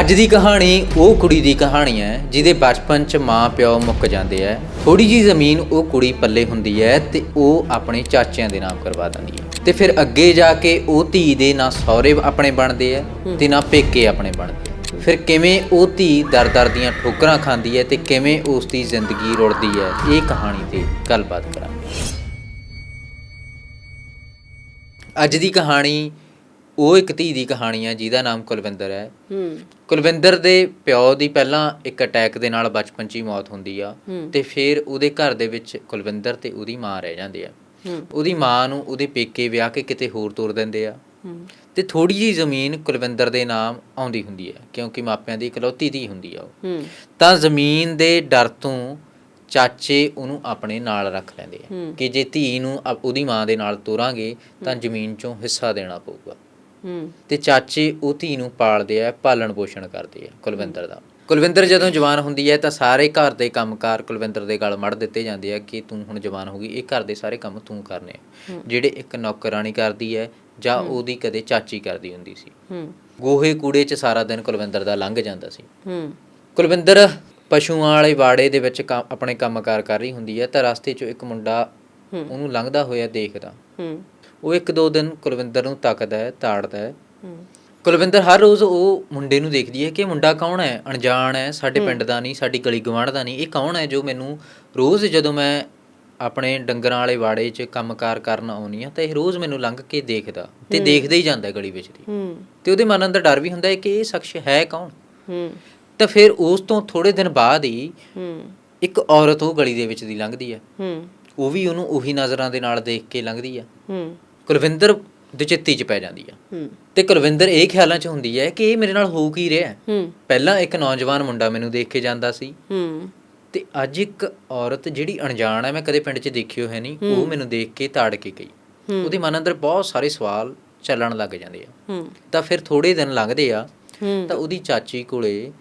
ਅੱਜ ਦੀ ਕਹਾਣੀ ਉਹ ਕੁੜੀ ਦੀ ਕਹਾਣੀ ਹੈ ਜਿਹਦੇ ਬਚਪਨ 'ਚ ਮਾਂ ਪਿਓ ਮੁੱਕ ਜਾਂਦੇ ਐ ਥੋੜੀ ਜੀ ਜ਼ਮੀਨ ਉਹ ਕੁੜੀ ਪੱਲੇ ਹੁੰਦੀ ਹੈ ਤੇ ਉਹ ਆਪਣੇ ਚਾਚਿਆਂ ਦੇ ਨਾਮ ਕਰਵਾ ਦਿੰਦੀ ਹੈ। ਤੇ ਫਿਰ ਅੱਗੇ ਜਾ ਕੇ ਉਹ ਧੀ ਦੇ ਨਾ ਸਹੁਰੇ ਆਪਣੇ ਬਣਦੇ ਐ ਤੇ ਨਾ ਪੇਕੇ ਆਪਣੇ ਬਣਦੇ ਫਿਰ ਕਿਵੇਂ ਉਹ ਧੀ ਦਰ-ਦਰ ਦੀਆਂ ਠੋਕਰਾਂ ਖਾਂਦੀ ਹੈ ਤੇ ਕਿਵੇਂ ਉਸ ਦੀ ਜ਼ਿੰਦਗੀ ਰੁੜਦੀ ਹੈ, ਇਹ ਕਹਾਣੀ ਤੇ ਗੱਲਬਾਤ ਕਰਾਂਗੇ। ਅੱਜ ਦੀ ਕਹਾਣੀ ਉਹ ਇੱਕ ਧੀ ਦੀ ਕਹਾਣੀ ਹੈ ਜਿਹਦਾ ਨਾਮ ਕੁਲਵਿੰਦਰ ਹੈ। ਹੂੰ। ਕੁਲਵਿੰਦਰ ਦੇ ਪਿਓ ਦੀ ਪਹਿਲਾਂ ਇੱਕ ਅਟੈਕ ਦੇ ਨਾਲ ਬਚਪਨ 'ਚ ਹੀ ਮੌਤ ਹੁੰਦੀ ਆ ਤੇ ਫਿਰ ਉਹਦੇ ਘਰ ਦੇ ਵਿੱਚ ਕੁਲਵਿੰਦਰ ਤੇ ਉਹਦੀ ਮਾਂ ਰਹਿ ਜਾਂਦੇ ਆ। ਹੂੰ। ਉਹਦੀ ਮਾਂ ਨੂੰ ਉਹਦੇ ਪੇਕੇ ਵਿਆਹ ਕੇ ਕਿਤੇ ਹੋਰ ਤੋਰ ਦਿੰਦੇ ਆ। ਹੂੰ। ਤੇ ਥੋੜੀ ਜਿਹੀ ਜ਼ਮੀਨ ਕੁਲਵਿੰਦਰ ਦੇ ਨਾਮ ਆਉਂਦੀ ਹੁੰਦੀ ਹੈ ਕਿਉਂਕਿ ਮਾਪਿਆਂ ਦੀ ਇਕਲੌਤੀ ਧੀ ਹੁੰਦੀ ਆ ਉਹ। ਹੂੰ। ਤਾਂ ਜ਼ਮੀਨ ਦੇ ਡਰ ਤੋਂ ਚਾਚੇ ਉਹਨੂੰ ਆਪਣੇ ਨਾਲ ਰੱਖ ਲੈਂਦੇ ਆ। ਕਿ ਜੇ ਧੀ ਨੂੰ ਉਹਦੀ ਮਾਂ ਦੇ ਨਾਲ ਤੋਰਾਂਗੇ ਤਾਂ ਜ਼ਮੀਨ 'ਚੋਂ ਹਿੱਸਾ ਦੇਣਾ ਪਊਗਾ। ਤੇ ਚਾਚੇ ਉਹ ਧੀ ਨੂੰ ਪਾਲਦੇ ਆ ਪਾਲਣ ਪੋਸ਼ਣ ਕਰਦੇ ਆ ਕੁਲਵਿੰਦਰ ਦਾ। ਕੁਲਵਿੰਦਰ ਜਦੋਂ ਜਵਾਨ ਹੁੰਦੀ ਹੈ ਤਾਂ ਸਾਰੇ ਘਰ ਦੇ ਕੰਮਕਾਰ ਕੁਲਵਿੰਦਰ ਦੇ ਗਲ ਮੜ ਦਿੱਤੇ ਜਾਂਦੇ ਆ ਕਿ ਤੂੰ ਹੁਣ ਜਵਾਨ ਹੋ ਗਈ ਇਹ ਘਰ ਦੇ ਸਾਰੇ ਕੰਮ ਤੂੰ ਕਰਨੇ ਆ। ਜਿਹੜੇ ਇੱਕ ਨੌਕਰਾਨੀ ਕਰਦੀ ਹੈ ਜਾਂ ਉਹਦੀ ਕਦੇ ਚਾਚੀ ਕਰਦੀ ਹੁੰਦੀ ਸੀ। ਹੂੰ। ਗੋਹੇ ਕੂੜੇ 'ਚ ਸਾਰਾ ਦਿਨ ਕੁਲਵਿੰਦਰ ਦਾ ਲੰਘ ਜਾਂਦਾ ਸੀ। ਹੂੰ। ਕੁਲਵਿੰਦਰ ਪਸ਼ੂਆਂ ਵਾਲੇ ਬਾੜੇ ਦੇ ਵਿੱਚ ਆਪਣੇ ਕੰਮਕਾਰ ਕਰ ਰਹੀ ਹੁੰਦੀ ਹੈ ਤਾਂ ਰਸਤੇ 'ਚੋਂ ਇੱਕ ਮੁੰਡਾ ਉਹਨੂੰ ਲੰਘਦਾ ਹੋਇਆ ਦੇਖਦਾ। ਹੂੰ। ਉਹ ਇੱਕ ਦੋ ਦਿਨ ਕੁਲਵਿੰਦਰ ਨੂੰ ਤੱਕਦਾ ਹੈ ਤਾੜਦਾ ਹੈ। ਕੁਲਵਿੰਦਰ ਹਰ ਰੋਜ਼ ਉਹ ਮੁੰਡੇ ਨੂੰ ਦੇਖਦੀ ਹੈ ਕਿ ਮੁੰਡਾ ਕੌਣ ਹੈ? ਅਣਜਾਣ ਹੈ ਸਾਡੇ ਪਿੰਡ ਦਾ ਨਹੀਂ ਸਾਡੀ ਗਲੀ ਗਵਾਂਢ ਦਾ ਨਹੀਂ ਇਹ ਕੌਣ ਹੈ ਜੋ ਮੈਨੂੰ ਰੋਜ਼ ਜਦੋਂ ਮੈਂ ਆਪਣੇ ਡੰਗਰਾਂ ਵਾਲੇ ਵਾੜੇ 'ਚ ਕੰਮਕਾਰ ਕਰਨ ਆਉਣੀ ਆ ਤਾਂ ਇਹ ਰੋਜ਼ ਮੈਨੂੰ ਲੰਘ ਕੇ ਦੇਖਦਾ ਤੇ ਦੇਖਦਾ ਹੀ ਜਾਂਦਾ ਗਲੀ ਵਿੱਚ ਦੀ। ਤੇ ਉਹਦੇ ਮਨ ਅੰਦਰ ਡਰ ਵੀ ਹੁੰਦਾ ਹੈ ਕਿ ਇਹ ਸ਼ਖਸ ਹੈ ਕੌਣ? ਤਾਂ ਫਿਰ ਉਸ ਤੋਂ ਥੋੜੇ ਦਿਨ ਬਾਅਦ ਹੀ ਇੱਕ ਔਰਤ ਉਹ ਗਲੀ ਦੇ ਵਿੱਚ ਦੀ ਲੰਘਦੀ ਹੂੰ। ਉਹ ਵੀ ਉਹਨੂੰ ਉਹੀ ਨਜ਼ਰਾਂ ਦੇ ਨਾਲ ਦੇਖ ਕੇ ਲੰਘਦੀ ਆ ਕੁਲਵਿੰਦਰ ਦਚਿੱਤੀ 'ਚ ਪੈ ਜਾਂਦੀ ਆ। ਤੇ ਕੁਲਵਿੰਦਰ ਇਹ ਖਿਆਲਾਂ 'ਚ ਹੁੰਦੀ ਹੈ ਕਿ ਇਹ ਮੇਰੇ ਨਾਲ ਹੋ ਕੀ ਰਿਹਾ ਪਹਿਲਾਂ ਇੱਕ ਨੌਜਵਾਨ ਮੁੰਡਾ ਮੈਨੂੰ ਦੇਖ ਕੇ ਜਾਂਦਾ ਸੀ। ਤੇ ਅੱਜ ਇੱਕ ਔਰਤ ਜਿਹੜੀ ਅਣਜਾਣ ਹੈ ਮੈਂ ਕਦੇ ਪਿੰਡ 'ਚ ਦੇਖੀ ਹੋਈ ਨਹੀਂ ਉਹ ਮੈਨੂੰ ਦੇਖ ਕੇ ਤਾੜ ਕੇ ਗਈ। ਉਹਦੇ ਮਨ ਅੰਦਰ ਬਹੁਤ ਸਾਰੇ ਸਵਾਲ ਚੱਲਣ ਲੱਗ ਜਾਂਦੇ ਆ। ਤਾਂ ਫਿਰ ਥੋੜੇ ਦਿਨ ਲੰਘਦੇ ਆ ਤਾਂ ਉਹਦੀ ਚਾਚੀ ਕੋਲੇ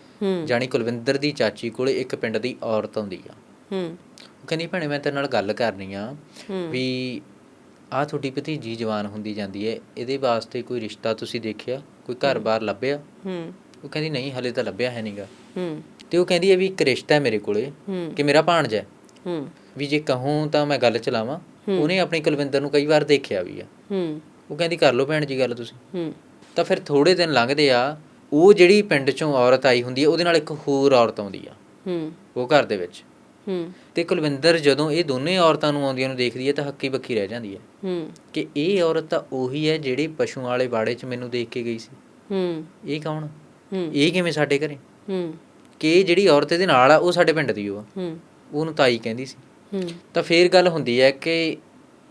ਜਾਨੀ ਕੁਲਵਿੰਦਰ ਦੀ ਚਾਚੀ ਕੋਲੇ ਇੱਕ ਪਿੰਡ ਦੀ ਔਰਤ ਆਉਂਦੀ ਆ। ਹੂੰ। ਉਹ ਕਹਿੰਦੀ ਭੈਣੇ ਮੈਂ ਤੇਰੇ ਨਾਲ ਗੱਲ ਕਰਨੀ ਆ ਵੀ ਆ ਤੁਹਾਡੀ ਭਤੀਜੀ ਜਵਾਨ ਹੁੰਦੀ ਜਾਂਦੀ ਹੈ ਇਹਦੇ ਵਾਸਤੇ ਕੋਈ ਰਿਸ਼ਤਾ ਤੁਸੀਂ ਦੇਖਿਆ? ਕੋਈ ਘਰ-ਬਾਰ ਲੱਭਿਆ? ਹੂੰ। ਉਹ ਕਹਿੰਦੀ ਨਹੀਂ ਹਲੇ ਤਾਂ ਲੱਭਿਆ ਹੈ ਨਹੀਂਗਾ ਹੂੰ। ਤੇ ਉਹ ਕਹਿੰਦੀ ਹੈ ਵੀ ਇੱਕ ਰਿਸ਼ਤਾ ਹੈ ਮੇਰੇ ਕੋਲੇ ਕਿ ਮੇਰਾ ਭਾਣਜਾ ਹੈ। ਹੂੰ। ਵੀ ਜੇ ਕਹੂੰ ਤਾਂ ਮੈਂ ਗੱਲ ਚਲਾਵਾਂ। ਉਹਨੇ ਆਪਣੀ ਕੁਲਵਿੰਦਰ ਨੂੰ ਕਈ ਵਾਰ ਦੇਖਿਆ ਵੀ ਆ। ਹੂੰ। ਉਹ ਕਹਿੰਦੀ ਕਰ ਲਓ ਭੈਣ ਜੀ ਗੱਲ ਤੁਸੀਂ। ਹੂੰ। ਤਾਂ ਫਿਰ ਥੋੜੇ ਦਿਨ ਲੰਘਦੇ ਆ ਉਹ ਜਿਹੜੀ ਪਿੰਡ ਚੋਂ ਔਰਤ ਆਈ ਹੁੰਦੀ ਹੈ ਉਹਦੇ ਨਾਲ ਇੱਕ ਹੋਰ ਔਰਤ ਆਉਂਦੀ ਆ। ਹੂੰ। ਉਹ ਘਰ ਦੇ ਵਿੱਚ। ਹੂੰ। ਤੇ ਕੁਲਵਿੰਦਰ ਜਦੋਂ ਇਹ ਦੋਨੇ ਔਰਤਾਂ ਨੂੰ ਆਉਂਦੀਆਂ ਨੂੰ ਦੇਖਦੀ ਹੈ ਤਾਂ ਹੱਕੀ ਬੱਕੀ ਰਹਿ ਜਾਂਦੀ ਹੈ। ਹੂੰ। ਕਿ ਇਹ ਔਰਤ ਤਾਂ ਉਹੀ ਹੈ ਜਿਹੜੀ ਪਸ਼ੂਆਂ ਵਾਲੇ ਬਾੜੇ 'ਚ ਮੈਨੂੰ ਦੇਖ ਕੇ ਗਈ ਸੀ। ਹੂੰ। ਇਹ ਕੌਣ? ਹੂੰ। ਇਹ ਕਿਵੇਂ ਸਾਡੇ ਘਰੇ? ਹੂੰ। ਕਿ ਜਿਹੜੀ ਔਰਤ ਇਹਦੇ ਨਾਲ ਆ ਉਹ ਸਾਡੇ ਪਿੰਡ ਦੀ ਆ। ਹੂੰ। ਉਹਨੂੰ ਤਾਈ ਕਹਿੰਦੀ ਸੀ। ਹੂੰ। ਤਾਂ ਫੇਰ ਗੱਲ ਹੁੰਦੀ ਹੈ ਕਿ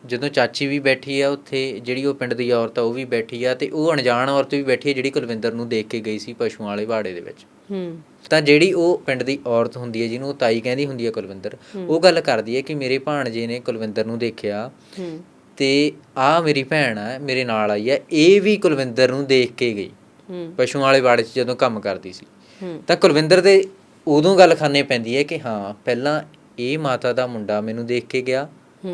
ਜਦੋਂ ਚਾਚੀ ਵੀ ਬੈਠੀ ਆ ਉੱਥੇ ਜਿਹੜੀ ਉਹ ਪਿੰਡ ਦੀ ਔਰਤ ਆ ਉਹ ਵੀ ਬੈਠੀ ਆ ਤੇ ਉਹ ਅਣਜਾਣ ਔਰਤ ਵੀ ਬੈਠੀ ਆ ਜਿਹੜੀ ਕੁਲਵਿੰਦਰ ਨੂੰ ਦੇਖ ਕੇ ਗਈ ਸੀ ਪਸ਼ੂਆਂ ਵਾਲੇ ਬਾੜੇ ਦੇ ਵਿੱਚ। ਹੂੰ। ਤਾਂ ਜਿਹੜੀ ਉਹ ਪਿੰਡ ਦੀ ਔਰਤ ਹੁੰਦੀ ਹੈ ਜਿਹਨੂੰ ਉਹ ਤਾਈ ਕਹਿੰਦੀ ਹੁੰਦੀ ਹੈ ਕੁਲਵਿੰਦਰ ਉਹ ਗੱਲ ਕਰਦੀ ਹੈ ਕਿ ਮੇਰੇ ਭਾਣਜੇ ਨੇ ਕੁਲਵਿੰਦਰ ਨੂੰ ਦੇਖਿਆ ਹੂੰ। ਤੇ ਆ ਮੇਰੀ ਭੈਣ ਆ ਮੇਰੇ ਨਾਲ ਆਈ ਹੈ ਇਹ ਵੀ ਕੁਲਵਿੰਦਰ ਨੂੰ ਦੇਖ ਕੇ ਗਈ। ਹੂੰ। ਪਸ਼ੂਆਂ ਵਾਲੇ ਬਾੜੇ 'ਚ ਜਦੋਂ ਕੰਮ ਕਰਦੀ ਸੀ। ਹੂੰ। ਤਾਂ ਕੁਲਵਿੰਦਰ ਦੇ ਉਦੋਂ ਗੱਲ ਖਾਨੇ ਪੈਂਦੀ ਹੈ ਕਿ ਹਾਂ ਪਹਿਲਾਂ ਇਹ ਮਾਤਾ ਦਾ ਮੁੰਡਾ ਮੈਨੂੰ ਦੇਖ ਕੇ ਗਿਆ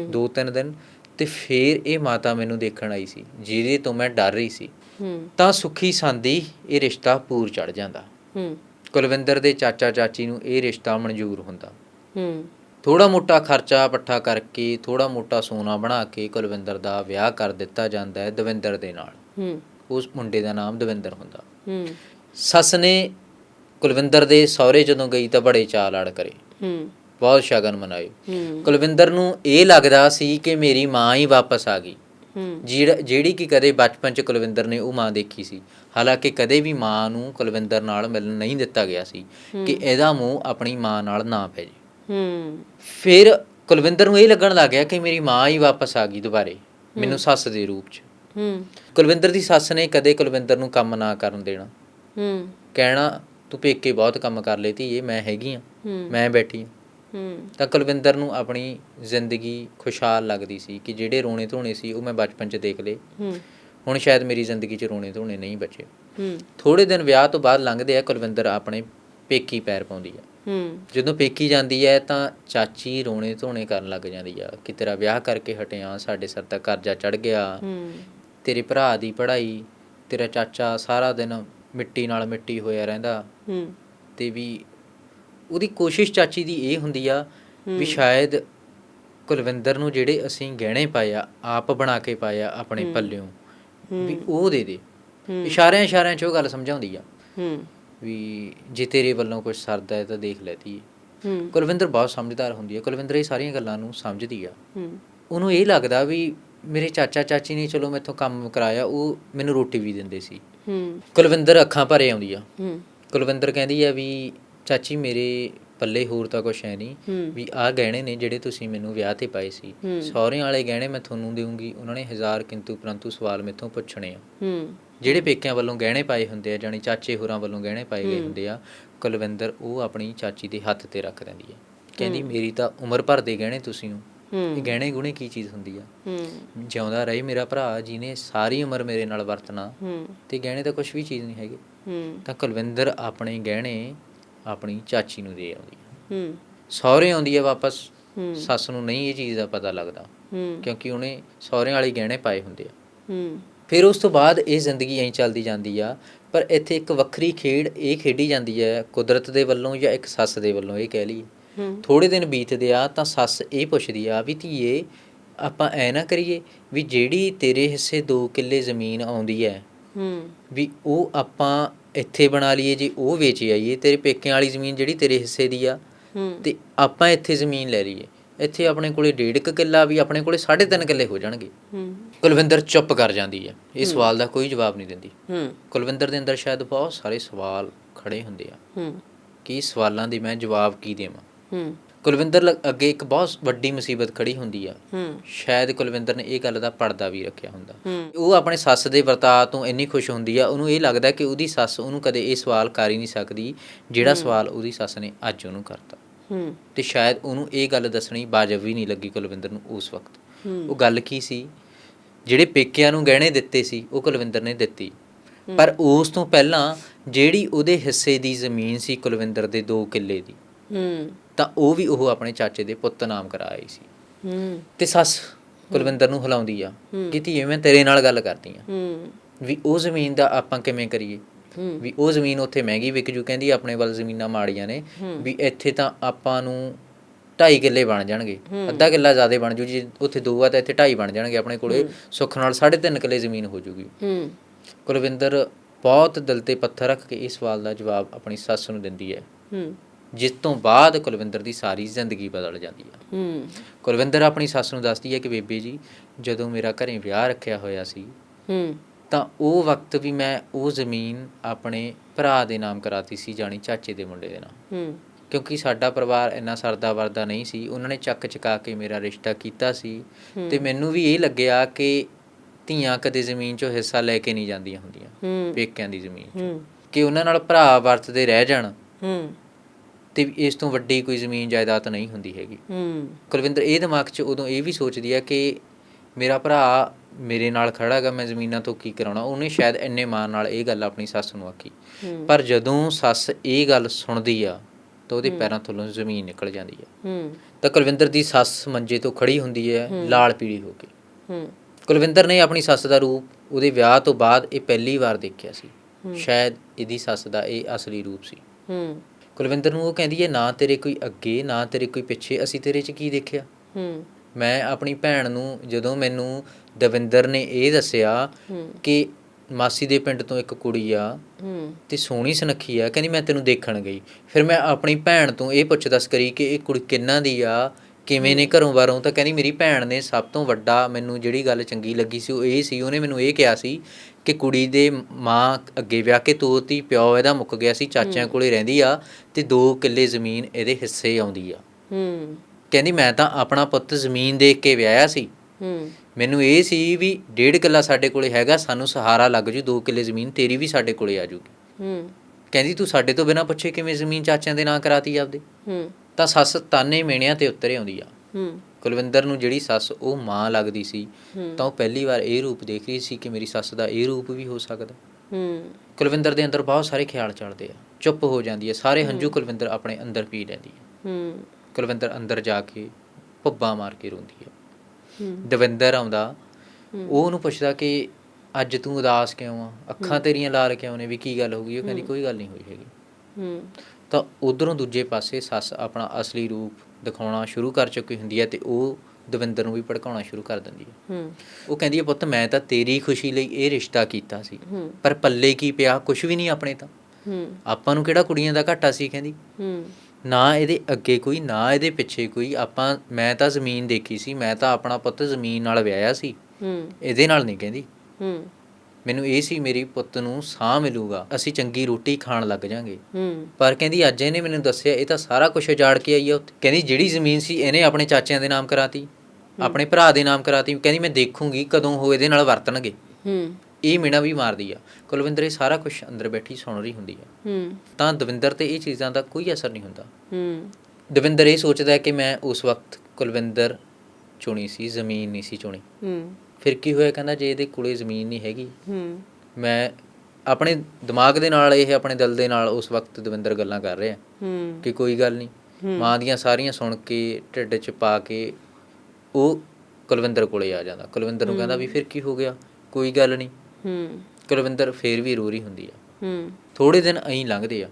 ਦੋ ਤਿੰਨ ਦਿਨ ਤੇ ਫੇਰ ਇਹ ਮਾਤਾ ਮੈਨੂੰ ਦੇਖਣ ਆਈ ਸੀ ਜਿਹਦੇ ਤੋਂ ਮੈਂ ਡਰ ਰਹੀ ਸੀ। ਹੂੰ। ਤਾਂ ਸੁਖੀ ਸੰਦੀ ਇਹ ਰਿਸ਼ਤਾ ਪੂਰ ਚੜ ਜਾਂਦਾ। ਹੂੰ। ਕੁਲਵਿੰਦਰ ਦੇ ਚਾਚਾ ਚਾਚੀ ਨੂੰ ਇਹ ਰਿਸ਼ਤਾ ਮਨਜ਼ੂਰ ਹੁੰਦਾ। ਹੂੰ। ਥੋੜਾ ਮੋਟਾ ਖਰਚਾ ਪੱਠਾ ਕਰਕੇ ਥੋੜਾ ਮੋਟਾ ਸੋਨਾ ਬਣਾ ਕੇ ਕੁਲਵਿੰਦਰ ਦਾ ਵਿਆਹ ਕਰ ਦਿੱਤਾ ਜਾਂਦਾ ਹੈ ਦਵਿੰਦਰ ਦੇ ਨਾਲ। ਹੂੰ। ਉਸ ਮੁੰਡੇ ਦਾ ਨਾਮ ਦਵਿੰਦਰ ਹੁੰਦਾ। ਹੂੰ। ਸੱਸ ਨੇ ਕੁਲਵਿੰਦਰ ਦੇ ਸਹੁਰੇ ਜਦੋਂ ਗਈ ਤਾਂ ਬੜੇ ਚਾਅ ਲੜ ਕਰੇ। ਹੂੰ। ਬਹੁਤ ਸ਼ਗਨ ਮਨਾਏ। ਹੂੰ। ਕੁਲਵਿੰਦਰ ਨੂੰ ਇਹ ਲੱਗਦਾ ਸੀ ਕਿ ਮੇਰੀ ਮਾਂ ਹੀ ਵਾਪਸ ਆ ਗਈ। ਜਿਹੜੀ ਕਿ ਕਦੇ ਬਚਪਨ ਚ ਕੁਲਵਿੰਦਰ ਨੇ ਉਹ ਮਾਂ ਦੇਖੀ ਸੀ। ਹਾਲਾਂਕਿ ਕਦੇ ਵੀ ਮਾਂ ਨੂੰ ਕੁਲਵਿੰਦਰ ਨਾਲ ਮਿਲਣ ਨਹੀਂ ਦਿੱਤਾ ਗਿਆ ਸੀ ਕਿ ਇਹਦਾ ਮੂੰਹ ਆਪਣੀ ਮਾਂ ਨਾਲ ਨਾ ਪੈ ਜੇ। ਹੂੰ। ਫਿਰ ਕੁਲਵਿੰਦਰ ਨੂੰ ਇਹ ਲੱਗਣ ਲੱਗ ਗਿਆ ਕਿ ਮੇਰੀ ਮਾਂ ਹੀ ਵਾਪਸ ਆ ਗਈ ਦੁਬਾਰੇ ਮੈਨੂੰ ਸੱਸ ਦੇ ਰੂਪ ਚ। ਹੂੰ। ਕੁਲਵਿੰਦਰ ਦੀ ਸੱਸ ਨੇ ਕਦੇ ਕੁਲਵਿੰਦਰ ਨੂੰ ਕੰਮ ਨਾ ਕਰਨ ਦੇਣਾ। ਹੂੰ। ਕਹਿਣਾ ਤੂੰ ਪੇਕੇ ਬਹੁਤ ਕੰਮ ਕਰ ਲਈ ਧੀਏ ਮੈਂ ਹੈਗੀ ਆ ਮੈਂ ਬੈਠੀ ਆ। ਹੂੰ। ਤਾਂ ਕੁਲਵਿੰਦਰ ਨੂੰ ਆਪਣੀ ਜ਼ਿੰਦਗੀ ਖੁਸ਼ਹਾਲ ਲੱਗਦੀ ਸੀ ਕਿ ਜਿਹੜੇ ਰੋਣੇ ਧੋਣੇ ਸੀ ਉਹ ਮੈਂ ਬਚਪਨ 'ਚ ਦੇਖ ਲਏ। ਹੂੰ। ਹੁਣ ਸ਼ਾਇਦ ਮੇਰੀ ਜ਼ਿੰਦਗੀ 'ਚ ਰੋਣੇ ਧੋਣੇ ਨਹੀਂ ਬਚੇ। ਹੂੰ। ਥੋੜੇ ਦਿਨ ਵਿਆਹ ਤੋਂ ਬਾਅਦ ਲੰਘਦੇ ਆ ਕੁਲਵਿੰਦਰ ਆਪਣੇ ਪੇਕੀ ਪੈਰ ਪਾਉਂਦੀ ਆ। ਹੂੰ। ਜਦੋਂ ਪੇਕੀ ਜਾਂਦੀ ਹੈ ਤਾਂ ਚਾਚੀ ਰੋਣੇ ਧੋਣੇ ਕਰਨ ਲੱਗ ਜਾਂਦੀ ਆ ਕਿ ਤੇਰਾ ਵਿਆਹ ਕਰਕੇ ਹਟਿਆ ਸਾਡੇ ਸਿਰ ਤਾਂ ਕਰਜ਼ਾ ਚੜ ਗਿਆ। ਹੂੰ। ਤੇਰੇ ਭਰਾ ਦੀ ਪੜ੍ਹਾਈ ਤੇਰਾ ਚਾਚਾ ਸਾਰਾ ਦਿਨ ਮਿੱਟੀ ਨਾਲ ਮਿੱਟੀ ਹੋਇਆ ਰਹਿੰਦਾ। ਹੂੰ। ਤੇ ਵੀ ਉਹਦੀ ਕੋਸ਼ਿਸ਼ ਚਾਚੀ ਦੀ ਇਹ ਹੁੰਦੀ ਆ ਵੀ ਸ਼ਾਇਦ ਕੁਲਵਿੰਦਰ ਨੂੰ ਜਿਹੜੇ ਅਸੀਂ ਗਹਿਣੇ ਪਾਏ ਆ ਆਪ ਬਣਾ ਕੇ ਪਾਏ ਆ ਆਪਣੇ ਪੱਲਿਓਂ ਵੀ ਉਹ ਦੇ ਦੇ। ਇਸ਼ਾਰਿਆਂ ਇਸ਼ਾਰਿਆਂ 'ਚ ਉਹ ਗੱਲ ਸਮਝਾਉਂਦੀ ਆ। ਹੂੰ। ਵੀ ਜੇ ਤੇਰੇ ਵੱਲੋਂ ਕੁਝ ਸਰਦਾ ਹੈ ਤਾਂ ਦੇਖ ਲੈਤੀ ਹੂੰ। ਕੁਲਵਿੰਦਰ ਬਹੁਤ ਸਮਝਦਾਰ ਹੁੰਦੀ ਹੈ ਕੁਲਵਿੰਦਰ ਇਹ ਸਾਰੀਆਂ ਗੱਲਾਂ ਨੂੰ ਸਮਝਦੀ ਆ। ਹੂੰ। ਉਹਨੂੰ ਇਹ ਲੱਗਦਾ ਵੀ ਮੇਰੇ ਚਾਚਾ ਚਾਚੀ ਨੇ ਚਲੋ ਮੈਥੋਂ ਕੰਮ ਕਰਾਇਆ ਉਹ ਮੈਨੂੰ ਰੋਟੀ ਵੀ ਦਿੰਦੇ ਸੀ। ਹੂੰ। ਕੁਲਵਿੰਦਰ ਅੱਖਾਂ ਭਰੇ ਆਉਂਦੀ ਆ। ਹੂੰ। ਕੁਲਵਿੰਦਰ ਕਹਿੰਦੀ ਆ ਵੀ ਚਾਚੀ ਮੇਰੇ ਪੱਲੇ ਹੋਰ ਤਾਂ ਕੁਛ ਹੈ ਨਹੀਂ। ਵੀ ਆਹ ਗਹਿਣੇ ਨੇ ਜਿਹੜੇ ਤੁਸੀਂ ਮੈਨੂੰ ਵਿਆਹ ਤੇ ਪਾਏ ਸੀ। ਸਹੁਰਿਆਂ ਵਾਲੇ ਗਹਿਣੇ ਮੈਂ ਤੁਹਾਨੂੰ ਦੇਵਾਂਗੀ ਉਹਨਾਂ ਨੇ ਹਜ਼ਾਰ ਕਿੰਤੂ ਪਰੰਤੂ ਸਵਾਲ ਮੇਥੋਂ ਪੁੱਛਣੇ ਆ। ਜਿਹੜੇ ਪੇਕਿਆਂ ਵੱਲੋਂ ਗਹਿਣੇ ਪਾਏ ਹੁੰਦੇ ਆ ਜਾਨੀ ਚਾਚੇ ਹੋਰਾਂ ਵੱਲੋਂ ਗਹਿਣੇ ਪਾਏ ਗਏ ਹੁੰਦੇ ਆ ਕੁਲਵਿੰਦਰ ਉਹ ਆਪਣੀ ਚਾਚੀ ਦੇ ਹੱਥ ਤੇ ਰੱਖ ਦਿੰਦੀ ਹੈ। ਕਹਿੰਦੀ ਮੇਰੀ ਤਾਂ ਉਮਰ ਭਰ ਦੇ ਗਹਿਣੇ ਤੁਸੀਂ ਹੋ। ਇਹ ਗਹਿਣੇ ਗੁਣੇ ਕੀ ਚੀਜ਼ ਹੁੰਦੀ ਆ? ਜਿਉਂਦਾ ਰਹੇ ਮੇਰਾ ਭਰਾ ਜਿਹਨੇ ਸਾਰੀ ਉਮਰ ਮੇਰੇ ਨਾਲ ਵਰਤਣਾ। ਤੇ ਗਹਿਣੇ ਤਾਂ ਕੁਝ ਵੀ ਚੀਜ਼ ਨਹੀਂ ਹੈਗੇ। ਤਾਂ ਕੁਲਵਿੰਦਰ ਆਪਣੇ ਗਹਿਣੇ ਆਪਣੀ ਚਾਚੀ ਨੂੰ ਦੇ ਆਉਂਦੀ ਹੂੰ। ਸਹੁਰੇ ਆਉਂਦੀ ਆ ਵਾਪਸ ਹੂੰ। ਸੱਸ ਨੂੰ ਨਹੀਂ ਇਹ ਚੀਜ਼ ਦਾ ਪਤਾ ਲੱਗਦਾ ਹੂੰ। ਕਿਉਂਕਿ ਉਹਨੇ ਸਹੁਰਿਆਂ ਵਾਲੇ ਗਹਿਣੇ ਪਾਏ ਹੁੰਦੇ ਆ। ਹੂੰ। ਫਿਰ ਉਸ ਤੋਂ ਬਾਅਦ ਇਹ ਜ਼ਿੰਦਗੀ ਐਂ ਚੱਲਦੀ ਜਾਂਦੀ ਆ ਪਰ ਇੱਥੇ ਇੱਕ ਵੱਖਰੀ ਖੇਡ ਇਹ ਖੇਡੀ ਜਾਂਦੀ ਹੈ ਕੁਦਰਤ ਦੇ ਵੱਲੋਂ ਜਾਂ ਇੱਕ ਸੱਸ ਦੇ ਵੱਲੋਂ ਇਹ ਕਹਿ ਲਈਏ। ਹੂੰ। ਥੋੜੇ ਦਿਨ ਬੀਤਦੇ ਆ ਤਾਂ ਸੱਸ ਇਹ ਪੁੱਛਦੀ ਆ ਵੀ ਧੀਏ ਆਪਾਂ ਐ ਨਾ ਕਰੀਏ ਵੀ ਜਿਹੜੀ ਤੇਰੇ ਹਿੱਸੇ 2 ਕਿੱਲੇ ਜ਼ਮੀਨ ਆਉਂਦੀ ਹੈ ਹੂੰ। ਵੀ ਉਹ ਆਪਾਂ ਇੱਥੇ ਬਣਾ ਲਈਏ ਜੇ ਉਹ ਵੇਚ ਆਈਏ ਤੇਰੇ ਪੇਕਿਆਂ ਵਾਲੀ ਜ਼ਮੀਨ ਜਿਹੜੀ ਤੇਰੇ ਹਿੱਸੇ ਦੀ ਆ ਤੇ ਆਪਾਂ ਇੱਥੇ ਜ਼ਮੀਨ ਲੈ ਲਈਏ। ਇੱਥੇ ਆਪਣੇ ਕੋਲੇ ਡੇਢ ਕੁ ਕਿੱਲਾ ਵੀ ਆਪਣੇ ਕੋਲੇ 3.5 ਕਿੱਲੇ ਹੋ ਜਾਣਗੇ। ਹੂੰ। ਕੁਲਵਿੰਦਰ ਚੁੱਪ ਕਰ ਜਾਂਦੀ ਹੈ ਇਹ ਸਵਾਲ ਦਾ ਕੋਈ ਜਵਾਬ ਨਹੀਂ ਦਿੰਦੀ। ਹੂੰ। ਕੁਲਵਿੰਦਰ ਦੇ ਅੰਦਰ ਸ਼ਾਇਦ ਬਹੁਤ ਸਾਰੇ ਸਵਾਲ ਖੜੇ ਹੁੰਦੇ ਆ। ਹੂੰ। ਕਿ ਸਵਾਲਾਂ ਦੇ ਮੈਂ ਜਵਾਬ ਕੀ ਦੇਵਾਂ? ਹੂੰ। ਕੁਲਵਿੰਦਰ ਅੱਗੇ ਇੱਕ ਬਹੁਤ ਵੱਡੀ ਮੁਸੀਬਤ ਖੜੀ ਹੁੰਦੀ ਆ। ਹੂੰ। ਸ਼ਾਇਦ ਕੁਲਵਿੰਦਰ ਨੇ ਇਹ ਗੱਲ ਦਾ ਪਰਦਾ ਵੀ ਰੱਖਿਆ ਹੁੰਦਾ। ਉਹ ਆਪਣੇ ਸੱਸ ਦੇ ਵਰਤਾਅ ਤੋਂ ਇੰਨੀ ਖੁਸ਼ ਹੁੰਦੀ ਆ ਉਹਨੂੰ ਇਹ ਲੱਗਦਾ ਕਿ ਉਹਦੀ ਸੱਸ ਉਹਨੂੰ ਕਦੇ ਇਹ ਸਵਾਲ ਕਰ ਹੀ ਨਹੀਂ ਸਕਦੀ ਜਿਹੜਾ ਸਵਾਲ ਉਹਦੀ ਸੱਸ ਨੇ ਅੱਜ ਉਹਨੂੰ ਕਰਤਾ। ਹੂੰ। ਤੇ ਸ਼ਾਇਦ ਉਹਨੂੰ ਇਹ ਗੱਲ ਦੱਸਣੀ ਵਾਜਬ ਵੀ ਨਹੀਂ ਲੱਗੀ ਕੁਲਵਿੰਦਰ ਨੂੰ ਉਸ ਵਕਤ। ਉਹ ਗੱਲ ਕੀ ਸੀ? ਜਿਹੜੇ ਪੇਕਿਆਂ ਨੂੰ ਗਹਿਣੇ ਦਿੱਤੇ ਸੀ ਉਹ ਕੁਲਵਿੰਦਰ ਨੇ ਦਿੱਤੀ। ਪਰ ਉਸ ਤੋਂ ਪਹਿਲਾਂ ਜਿਹੜੀ ਉਹਦੇ ਹਿੱਸੇ ਦੀ ਜ਼ਮੀਨ ਸੀ ਕੁਲਵਿੰਦਰ ਦੇ 2 ਕਿੱਲੇ ਦੀ ਹੂੰ। ਤਾਂ ਉਹ ਵੀ ਉਹ ਆਪਣੇ ਚਾਚੇ ਦੇ ਪੁੱਤ ਨਾਮ ਕਰਾਈ ਸੀ। ਹੂੰ। ਤੇ ਸੱਸ ਕੁਲਵਿੰਦਰ ਨੂੰ ਹਿਲਾਉਂਦੀ ਆ ਕਿ ਧੀਏ ਮੈਂ ਤੇਰੇ ਨਾਲ ਗੱਲ ਕਰਦੀ ਆ। ਹੂੰ। ਵੀ ਉਹ ਜ਼ਮੀਨ ਦਾ ਆਪਾਂ ਕਿਵੇਂ ਕਰੀਏ? ਹੂੰ। ਵੀ ਉਹ ਜ਼ਮੀਨ ਉੱਥੇ ਮਹਿੰਗੀ ਵਿਕ ਜੂ ਕਹਿੰਦੀ ਆਪਣੇ ਵੱਲ ਜ਼ਮੀਨਾਂ ਮਾੜੀਆਂ ਨੇ। ਵੀ ਇੱਥੇ ਤਾਂ ਆਪਾਂ ਨੂੰ 2.5 ਕਿੱਲੇ ਬਣ ਜਾਣਗੇ। ਅੱਧਾ ਕਿੱਲਾ ਜ਼ਿਆਦਾ ਬਣ ਜੂ ਜੀ ਉੱਥੇ ਦੋ ਆ ਤਾਂ ਇੱਥੇ 2.5 ਬਣ ਜਾਣਗੇ ਆਪਣੇ ਕੋਲੇ। ਸੁੱਖ ਨਾਲ 3.5 ਕਿੱਲੇ ਜ਼ਮੀਨ ਹੋ ਜੂਗੀ। ਹੂੰ। ਕੁਲਵਿੰਦਰ ਬਹੁਤ ਦਿਲ ਤੇ ਪੱਥਰ ਰੱਖ ਕੇ ਇਸ ਸਵਾਲ ਦਾ ਜਵਾਬ ਆਪਣੀ ਸੱਸ ਨੂੰ ਦਿੰਦੀ ਹੈ। ਹੂੰ। ਜਿਸ ਤੋਂ ਬਾਅਦ ਕੁਲਵਿੰਦਰ ਦੀ ਸਾਰੀ ਜ਼ਿੰਦਗੀ ਬਦਲ ਜਾਂਦੀ ਹੈ ਹੂੰ। ਕੁਲਵਿੰਦਰ ਆਪਣੀ ਸੱਸ ਨੂੰ ਦੱਸਦੀ ਹੈ ਕਿ ਬੇਬੇ ਜੀ ਜਦੋਂ ਮੇਰਾ ਘਰੇ ਵਿਆਹ ਰੱਖਿਆ ਹੋਇਆ ਸੀ ਹੂੰ। ਤਾਂ ਉਹ ਵਕਤ ਵੀ ਮੈਂ ਉਹ ਜ਼ਮੀਨ ਆਪਣੇ ਭਰਾ ਦੇ ਨਾਮ ਕਰਾਤੀ ਸੀ ਜਾਣੀ ਚਾਚੇ ਦੇ ਮੁੰਡੇ ਦੇ ਨਾਮ। ਹੂੰ। ਕਿਉਂਕਿ ਸਾਡਾ ਪਰਿਵਾਰ ਇੰਨਾ ਸਰਦਾ ਵਰਦਾ ਨਹੀਂ ਸੀ ਉਹਨਾਂ ਨੇ ਚੱਕ ਚਕਾ ਕੇ ਮੇਰਾ ਰਿਸ਼ਤਾ ਕੀਤਾ ਸੀ। ਤੇ ਮੈਨੂੰ ਵੀ ਇਹ ਲੱਗਿਆ ਕਿ ਧੀਆਂ ਕਦੇ ਜ਼ਮੀਨ 'ਚੋਂ ਹਿੱਸਾ ਲੈ ਕੇ ਨਹੀਂ ਜਾਂਦੀਆਂ ਹੁੰਦੀਆਂ ਪੇਕਿਆਂ ਦੀ ਜ਼ਮੀਨ 'ਚ। ਕਿ ਉਹਨਾਂ ਨਾਲ ਭਰਾ ਵਰਤਦੇ ਰਹਿ ਜਾਣ। ਹੂੰ। ਤੇ ਇਸ ਤੋਂ ਵੱਡੀ ਕੋਈ ਜ਼ਮੀਨ ਜਾਇਦਾਦ ਨਹੀਂ ਹੁੰਦੀ ਹੈਗੀ। ਹੂੰ। ਕੁਲਵਿੰਦਰ ਇਹ ਦਿਮਾਗ 'ਚ ਉਦੋਂ ਇਹ ਵੀ ਸੋਚਦੀ ਆ ਕਿ ਮੇਰਾ ਭਰਾ ਮੇਰੇ ਨਾਲ ਖੜਾ ਹੈਗਾ ਮੈਂ ਜ਼ਮੀਨਾਂ ਤੋਂ ਕੀ ਕਰਾਉਣਾ? ਉਹਨੇ ਸ਼ਾਇਦ ਇੰਨੇ ਮਾਣ ਨਾਲ ਇਹ ਗੱਲ ਆਪਣੀ ਸੱਸ ਨੂੰ ਆਖੀ। ਪਰ ਜਦੋਂ ਸੱਸ ਇਹ ਗੱਲ ਸੁਣਦੀ ਆ ਤਾਂ ਉਹਦੇ ਪੈਰਾਂ ਥੱਲੋਂ ਜ਼ਮੀਨ ਨਿਕਲ ਜਾਂਦੀ ਆ। ਹੂੰ। ਤਾਂ ਕੁਲਵਿੰਦਰ ਦੀ ਸੱਸ ਮੰਜੇ ਤੋਂ ਖੜੀ ਹੁੰਦੀ ਹੈ ਲਾਲ ਪੀਲੀ ਹੋ ਕੇ। ਹੂੰ। ਕੁਲਵਿੰਦਰ ਨੇ ਆਪਣੀ ਸੱਸ ਦਾ ਰੂਪ ਉਹਦੇ ਵਿਆਹ ਤੋਂ ਬਾਅਦ ਇਹ ਪਹਿਲੀ ਵਾਰ ਦੇਖਿਆ ਸੀ। ਸ਼ਾਇਦ ਇਹਦੀ ਸੱਸ ਦਾ ਇਹ ਅਸਲੀ ਰੂਪ ਸੀ। ਹੂੰ। ਕੁਲਵਿੰਦਰ ਨੂੰ ਉਹ ਕਹਿੰਦੀ ਹੈ ਨਾ ਤੇਰੇ ਕੋਈ ਅੱਗੇ ਨਾ ਤੇਰੇ ਕੋਈ ਪਿੱਛੇ ਅਸੀਂ ਤੇਰੇ 'ਚ ਕੀ ਦੇਖਿਆ? ਹੂੰ। ਮੈਂ ਆਪਣੀ ਭੈਣ ਨੂੰ ਜਦੋਂ ਮੈਨੂੰ ਦਵਿੰਦਰ ਨੇ ਇਹ ਦੱਸਿਆ ਹੂੰ। ਕਿ ਮਾਸੀ ਦੇ ਪਿੰਡ ਤੋਂ ਇੱਕ ਕੁੜੀ ਆ ਹੂੰ। ਤੇ ਸੋਹਣੀ ਸੁਨੱਖੀ ਆ ਕਹਿੰਦੀ ਮੈਂ ਤੈਨੂੰ ਦੇਖਣ ਗਈ। ਫਿਰ ਮੈਂ ਆਪਣੀ ਭੈਣ ਤੋਂ ਇਹ ਪੁੱਛ ਦੱਸ ਕਰੀ ਕਿ ਇਹ ਕੁੜੀ ਕਿੰਨਾ ਦੀ ਆ ਕਿਵੇਂ ਨੇ ਘਰੋਂ ਬਾਹਰੋਂ ਤਾਂ ਕਹਿੰਦੀ ਮੇਰੀ ਭੈਣ ਨੇ ਸਭ ਤੋਂ ਵੱਡਾ ਮੈਨੂੰ ਜਿਹੜੀ ਗੱਲ ਚੰਗੀ ਲੱਗੀ ਸੀ ਉਹ ਇਹ ਸੀ ਉਹਨੇ ਮੈਨੂੰ ਇਹ ਕਿਹਾ ਸੀ ਕਿ ਕੁੜੀ ਦੇ ਮਾਂ ਅੱਗੇ ਵਿਆਹ ਕੇ ਤੋਤੀ ਪਿਓ ਇਹਦਾ ਮੁੱਕ ਗਿਆ ਸੀ ਚਾਚਿਆਂ ਕੋਲੇ ਰਹਿੰਦੀ ਆ ਤੇ 2 ਕਿੱਲੇ ਜ਼ਮੀਨ ਇਹਦੇ ਹਿੱਸੇ ਆਉਂਦੀ ਆ। ਹੂੰ। ਕਹਿੰਦੀ ਮੈਂ ਤਾਂ ਆਪਣਾ ਪੁੱਤ ਜ਼ਮੀਨ ਦੇਖ ਕੇ ਵਿਆਹਿਆ ਸੀ। ਹੂੰ। ਮੈਨੂੰ ਇਹ ਸੀ ਵੀ ਡੇਢ ਕਿੱਲਾ ਸਾਡੇ ਕੋਲੇ ਹੈਗਾ ਸਾਨੂੰ ਸਹਾਰਾ ਲੱਗ ਜੂ 2 ਕਿੱਲੇ ਜ਼ਮੀਨ ਤੇਰੀ ਵੀ ਸਾਡੇ ਕੋਲੇ ਆ ਜੂਗੀ। ਹੂੰ। ਕਹਿੰਦੀ ਤੂੰ ਸਾਡੇ ਤੋਂ ਬਿਨਾਂ ਪੁੱਛੇ ਕਿਵੇਂ ਜ਼ਮੀਨ ਚਾਚਿਆਂ ਦੇ ਨਾਂ ਕਰਾਤੀ ਆਪਦੇ? ਹੂੰ। ਤਾਂ ਸੱਸ ਤਾਨੇ ਮੇਣਿਆਂ ਤੇ ਉੱਤਰ ਆਉਂਦੀ ਆ। ਹੂੰ। ਕੁਲਵਿੰਦਰ ਨੂੰ ਜਿਹੜੀ ਸੱਸ ਉਹ ਮਾਂ ਲੱਗਦੀ ਸੀ। ਤਾਂ ਉਹ ਪਹਿਲੀ ਵਾਰ ਇਹ ਰੂਪ ਦੇਖ ਰਹੀ ਸੀ ਕਿ ਮੇਰੀ ਸੱਸ ਦਾ ਇਹ ਰੂਪ ਵੀ ਹੋ ਸਕਦਾ। ਹੂੰ। ਕੁਲਵਿੰਦਰ ਦੇ ਅੰਦਰ ਬਹੁਤ ਸਾਰੇ ਖਿਆਲ ਚੱਲਦੇ ਆ ਚੁੱਪ ਹੋ ਜਾਂਦੀ ਹੈ ਸਾਰੇ ਹੰਝੂ ਕੁਲਵਿੰਦਰ ਆਪਣੇ ਅੰਦਰ ਪੀ ਲੈਂਦੀ ਹੈ ਹੂੰ। ਕੁਲਵਿੰਦਰ ਅੰਦਰ ਜਾ ਕੇ ਭੁੱਬਾ ਮਾਰ ਕੇ ਰੋਂਦੀ ਹੈ ਹੂੰ। ਦਵਿੰਦਰ ਆਉਂਦਾ ਉਹ ਉਹਨੂੰ ਪੁੱਛਦਾ ਕਿ ਅੱਜ ਤੂੰ ਉਦਾਸ ਕਿਉਂ ਆ? ਅੱਖਾਂ ਤੇਰੀਆਂ ਲਾਲ ਕਿਉਂ ਨੇ? ਵੀ ਕੀ ਗੱਲ ਹੋ ਗਈ? ਉਹ ਕਹਿੰਦੀ ਕੋਈ ਗੱਲ ਨਹੀਂ ਹੋਈ ਹੈਗੀ। ਹੂੰ। ਤਾਂ ਉਧਰੋਂ ਦੂਜੇ ਪਾਸੇ ਸੱਸ ਆਪਣਾ ਅਸਲੀ ਰੂਪ ਦਿਖਾਉਣਾ ਸ਼ੁਰੂ ਕਰ ਚੁੱਕੀ ਹੁੰਦੀ ਹੈ ਤੇ ਉਹ ਦਵਿੰਦਰ ਨੂੰ ਵੀ ਭੜਕਾਉਣਾ ਸ਼ੁਰੂ ਕਰ ਦਿੰਦੀ ਹੈ। ਹੂੰ। ਉਹ ਕਹਿੰਦੀ ਹੈ ਪੁੱਤ ਮੈਂ ਤਾਂ ਤੇਰੀ ਖੁਸ਼ੀ ਲਈ ਇਹ ਰਿਸ਼ਤਾ ਕੀਤਾ ਸੀ। ਪਰ ਪੱਲੇ ਕੀ ਪਿਆ? ਕੁਝ ਵੀ ਨਹੀਂ ਆਪਣੇ ਤਾਂ। ਹੂੰ। ਆਪਾਂ ਨੂੰ ਕਿਹੜਾ ਕੁੜੀਆਂ ਦਾ ਘਾਟਾ ਸੀ? ਕਹਿੰਦੀ। ਹੂੰ। ਨਾ ਇਹਦੇ ਅੱਗੇ ਕੋਈ ਨਾ ਇਹਦੇ ਪਿੱਛੇ ਕੋਈ। ਆਪਾਂ ਮੈਂ ਤਾਂ ਜ਼ਮੀਨ ਦੇਖੀ ਸੀ। ਮੈਂ ਤਾਂ ਆਪਣਾ ਪੁੱਤ ਜ਼ਮੀਨ ਨਾਲ ਵਿਆਹਿਆ ਸੀ। ਹੂੰ। ਇਹਦੇ ਨਾਲ ਨਹੀਂ ਕਹਿੰਦੀ। ਹੂੰ। ਮੈਨੂੰ ਇਹ ਸੀ ਮੇਰੀ ਪੁੱਤ ਨੂੰ ਸਾਹ ਮਿਲੂਗਾ ਅਸੀਂ ਚੰਗੀ ਰੋਟੀ ਖਾਣ ਲੱਗ ਜਾਾਂਗੇ। ਹੂੰ। ਪਰ ਕਹਿੰਦੀ ਅੱਜ ਇਹਨੇ ਮੈਨੂੰ ਦੱਸਿਆ ਇਹ ਤਾਂ ਸਾਰਾ ਕੁਝ ਉਜਾੜ ਕੇ ਆਈ ਆ ਉੱਥੇ। ਕਹਿੰਦੀ ਜਿਹੜੀ ਜ਼ਮੀਨ ਸੀ ਇਹਨੇ ਆਪਣੇ ਚਾਚਿਆਂ ਦੇ ਨਾਮ ਕਰਾਤੀ ਆਪਣੇ ਭਰਾ ਦੇ ਨਾਮ ਕਰਾਤੀ। ਕਹਿੰਦੀ ਮੈਂ ਦੇਖੂੰਗੀ ਕਦੋਂ ਉਹ ਇਹਦੇ ਨਾਲ ਵਰਤਣਗੇ। ਹੂੰ। ਇਹ ਮਿਹਣਾ ਵੀ ਮਾਰਦੀ ਆ। ਕੁਲਵਿੰਦਰ ਇਹ ਸਾਰਾ ਕੁਝ ਅੰਦਰ ਬੈਠੀ ਸੁਣ ਰਹੀ ਹੁੰਦੀ ਆ। ਹੂੰ। ਤਾਂ ਦਵਿੰਦਰ ਤੇ ਇਹ ਚੀਜ਼ਾਂ ਦਾ ਕੋਈ ਅਸਰ ਨਹੀਂ ਹੁੰਦਾ। ਹੂੰ। ਦਵਿੰਦਰ ਇਹ ਸੋਚਦਾ ਹੈ ਕਿ ਮੈਂ ਉਸ ਵਕਤ ਕੁਲਵਿੰਦਰ ਚੁਣੀ ਸੀ ਜ਼ਮੀਨ ਨਹੀਂ ਸੀ ਚੁਣੀ। ਹੂੰ। ਫਿਰ ਕੀ ਹੋਇਆ ਕਹਿੰਦਾ ਜੇ ਇਹਦੇ ਕੋਲੇ ਜ਼ਮੀਨ ਨਹੀਂ ਹੈਗੀ ਹੂੰ। ਮੈਂ ਆਪਣੇ ਦਿਮਾਗ ਦੇ ਨਾਲ ਇਹ ਆਪਣੇ ਦਿਲ ਦੇ ਨਾਲ ਉਸ ਵਕਤ ਦਵਿੰਦਰ ਗੱਲਾਂ ਕਰ ਰਿਹਾ। ਹੂੰ। ਕਿ ਕੋਈ ਗੱਲ ਨਹੀਂ। ਮਾਂ ਦੀਆਂ ਸਾਰੀਆਂ ਸੁਣ ਕੇ ਢਿੱਡ 'ਚ ਪਾ ਕੇ ਉਹ ਕੁਲਵਿੰਦਰ ਕੋਲੇ ਆ ਜਾਂਦਾ। ਕੁਲਵਿੰਦਰ ਨੂੰ ਕਹਿੰਦਾ ਵੀ ਫਿਰ ਕੀ ਹੋ ਗਿਆ? ਕੋਈ ਗੱਲ ਨਹੀਂ। ਹੂੰ। ਕੁਲਵਿੰਦਰ ਫੇਰ ਵੀ ਰੋ ਰਹੀ ਹੁੰਦੀ ਆ। ਹੂੰ। ਥੋੜੇ ਦਿਨ ਐਂ ਲੰਘਦੇ ਆ।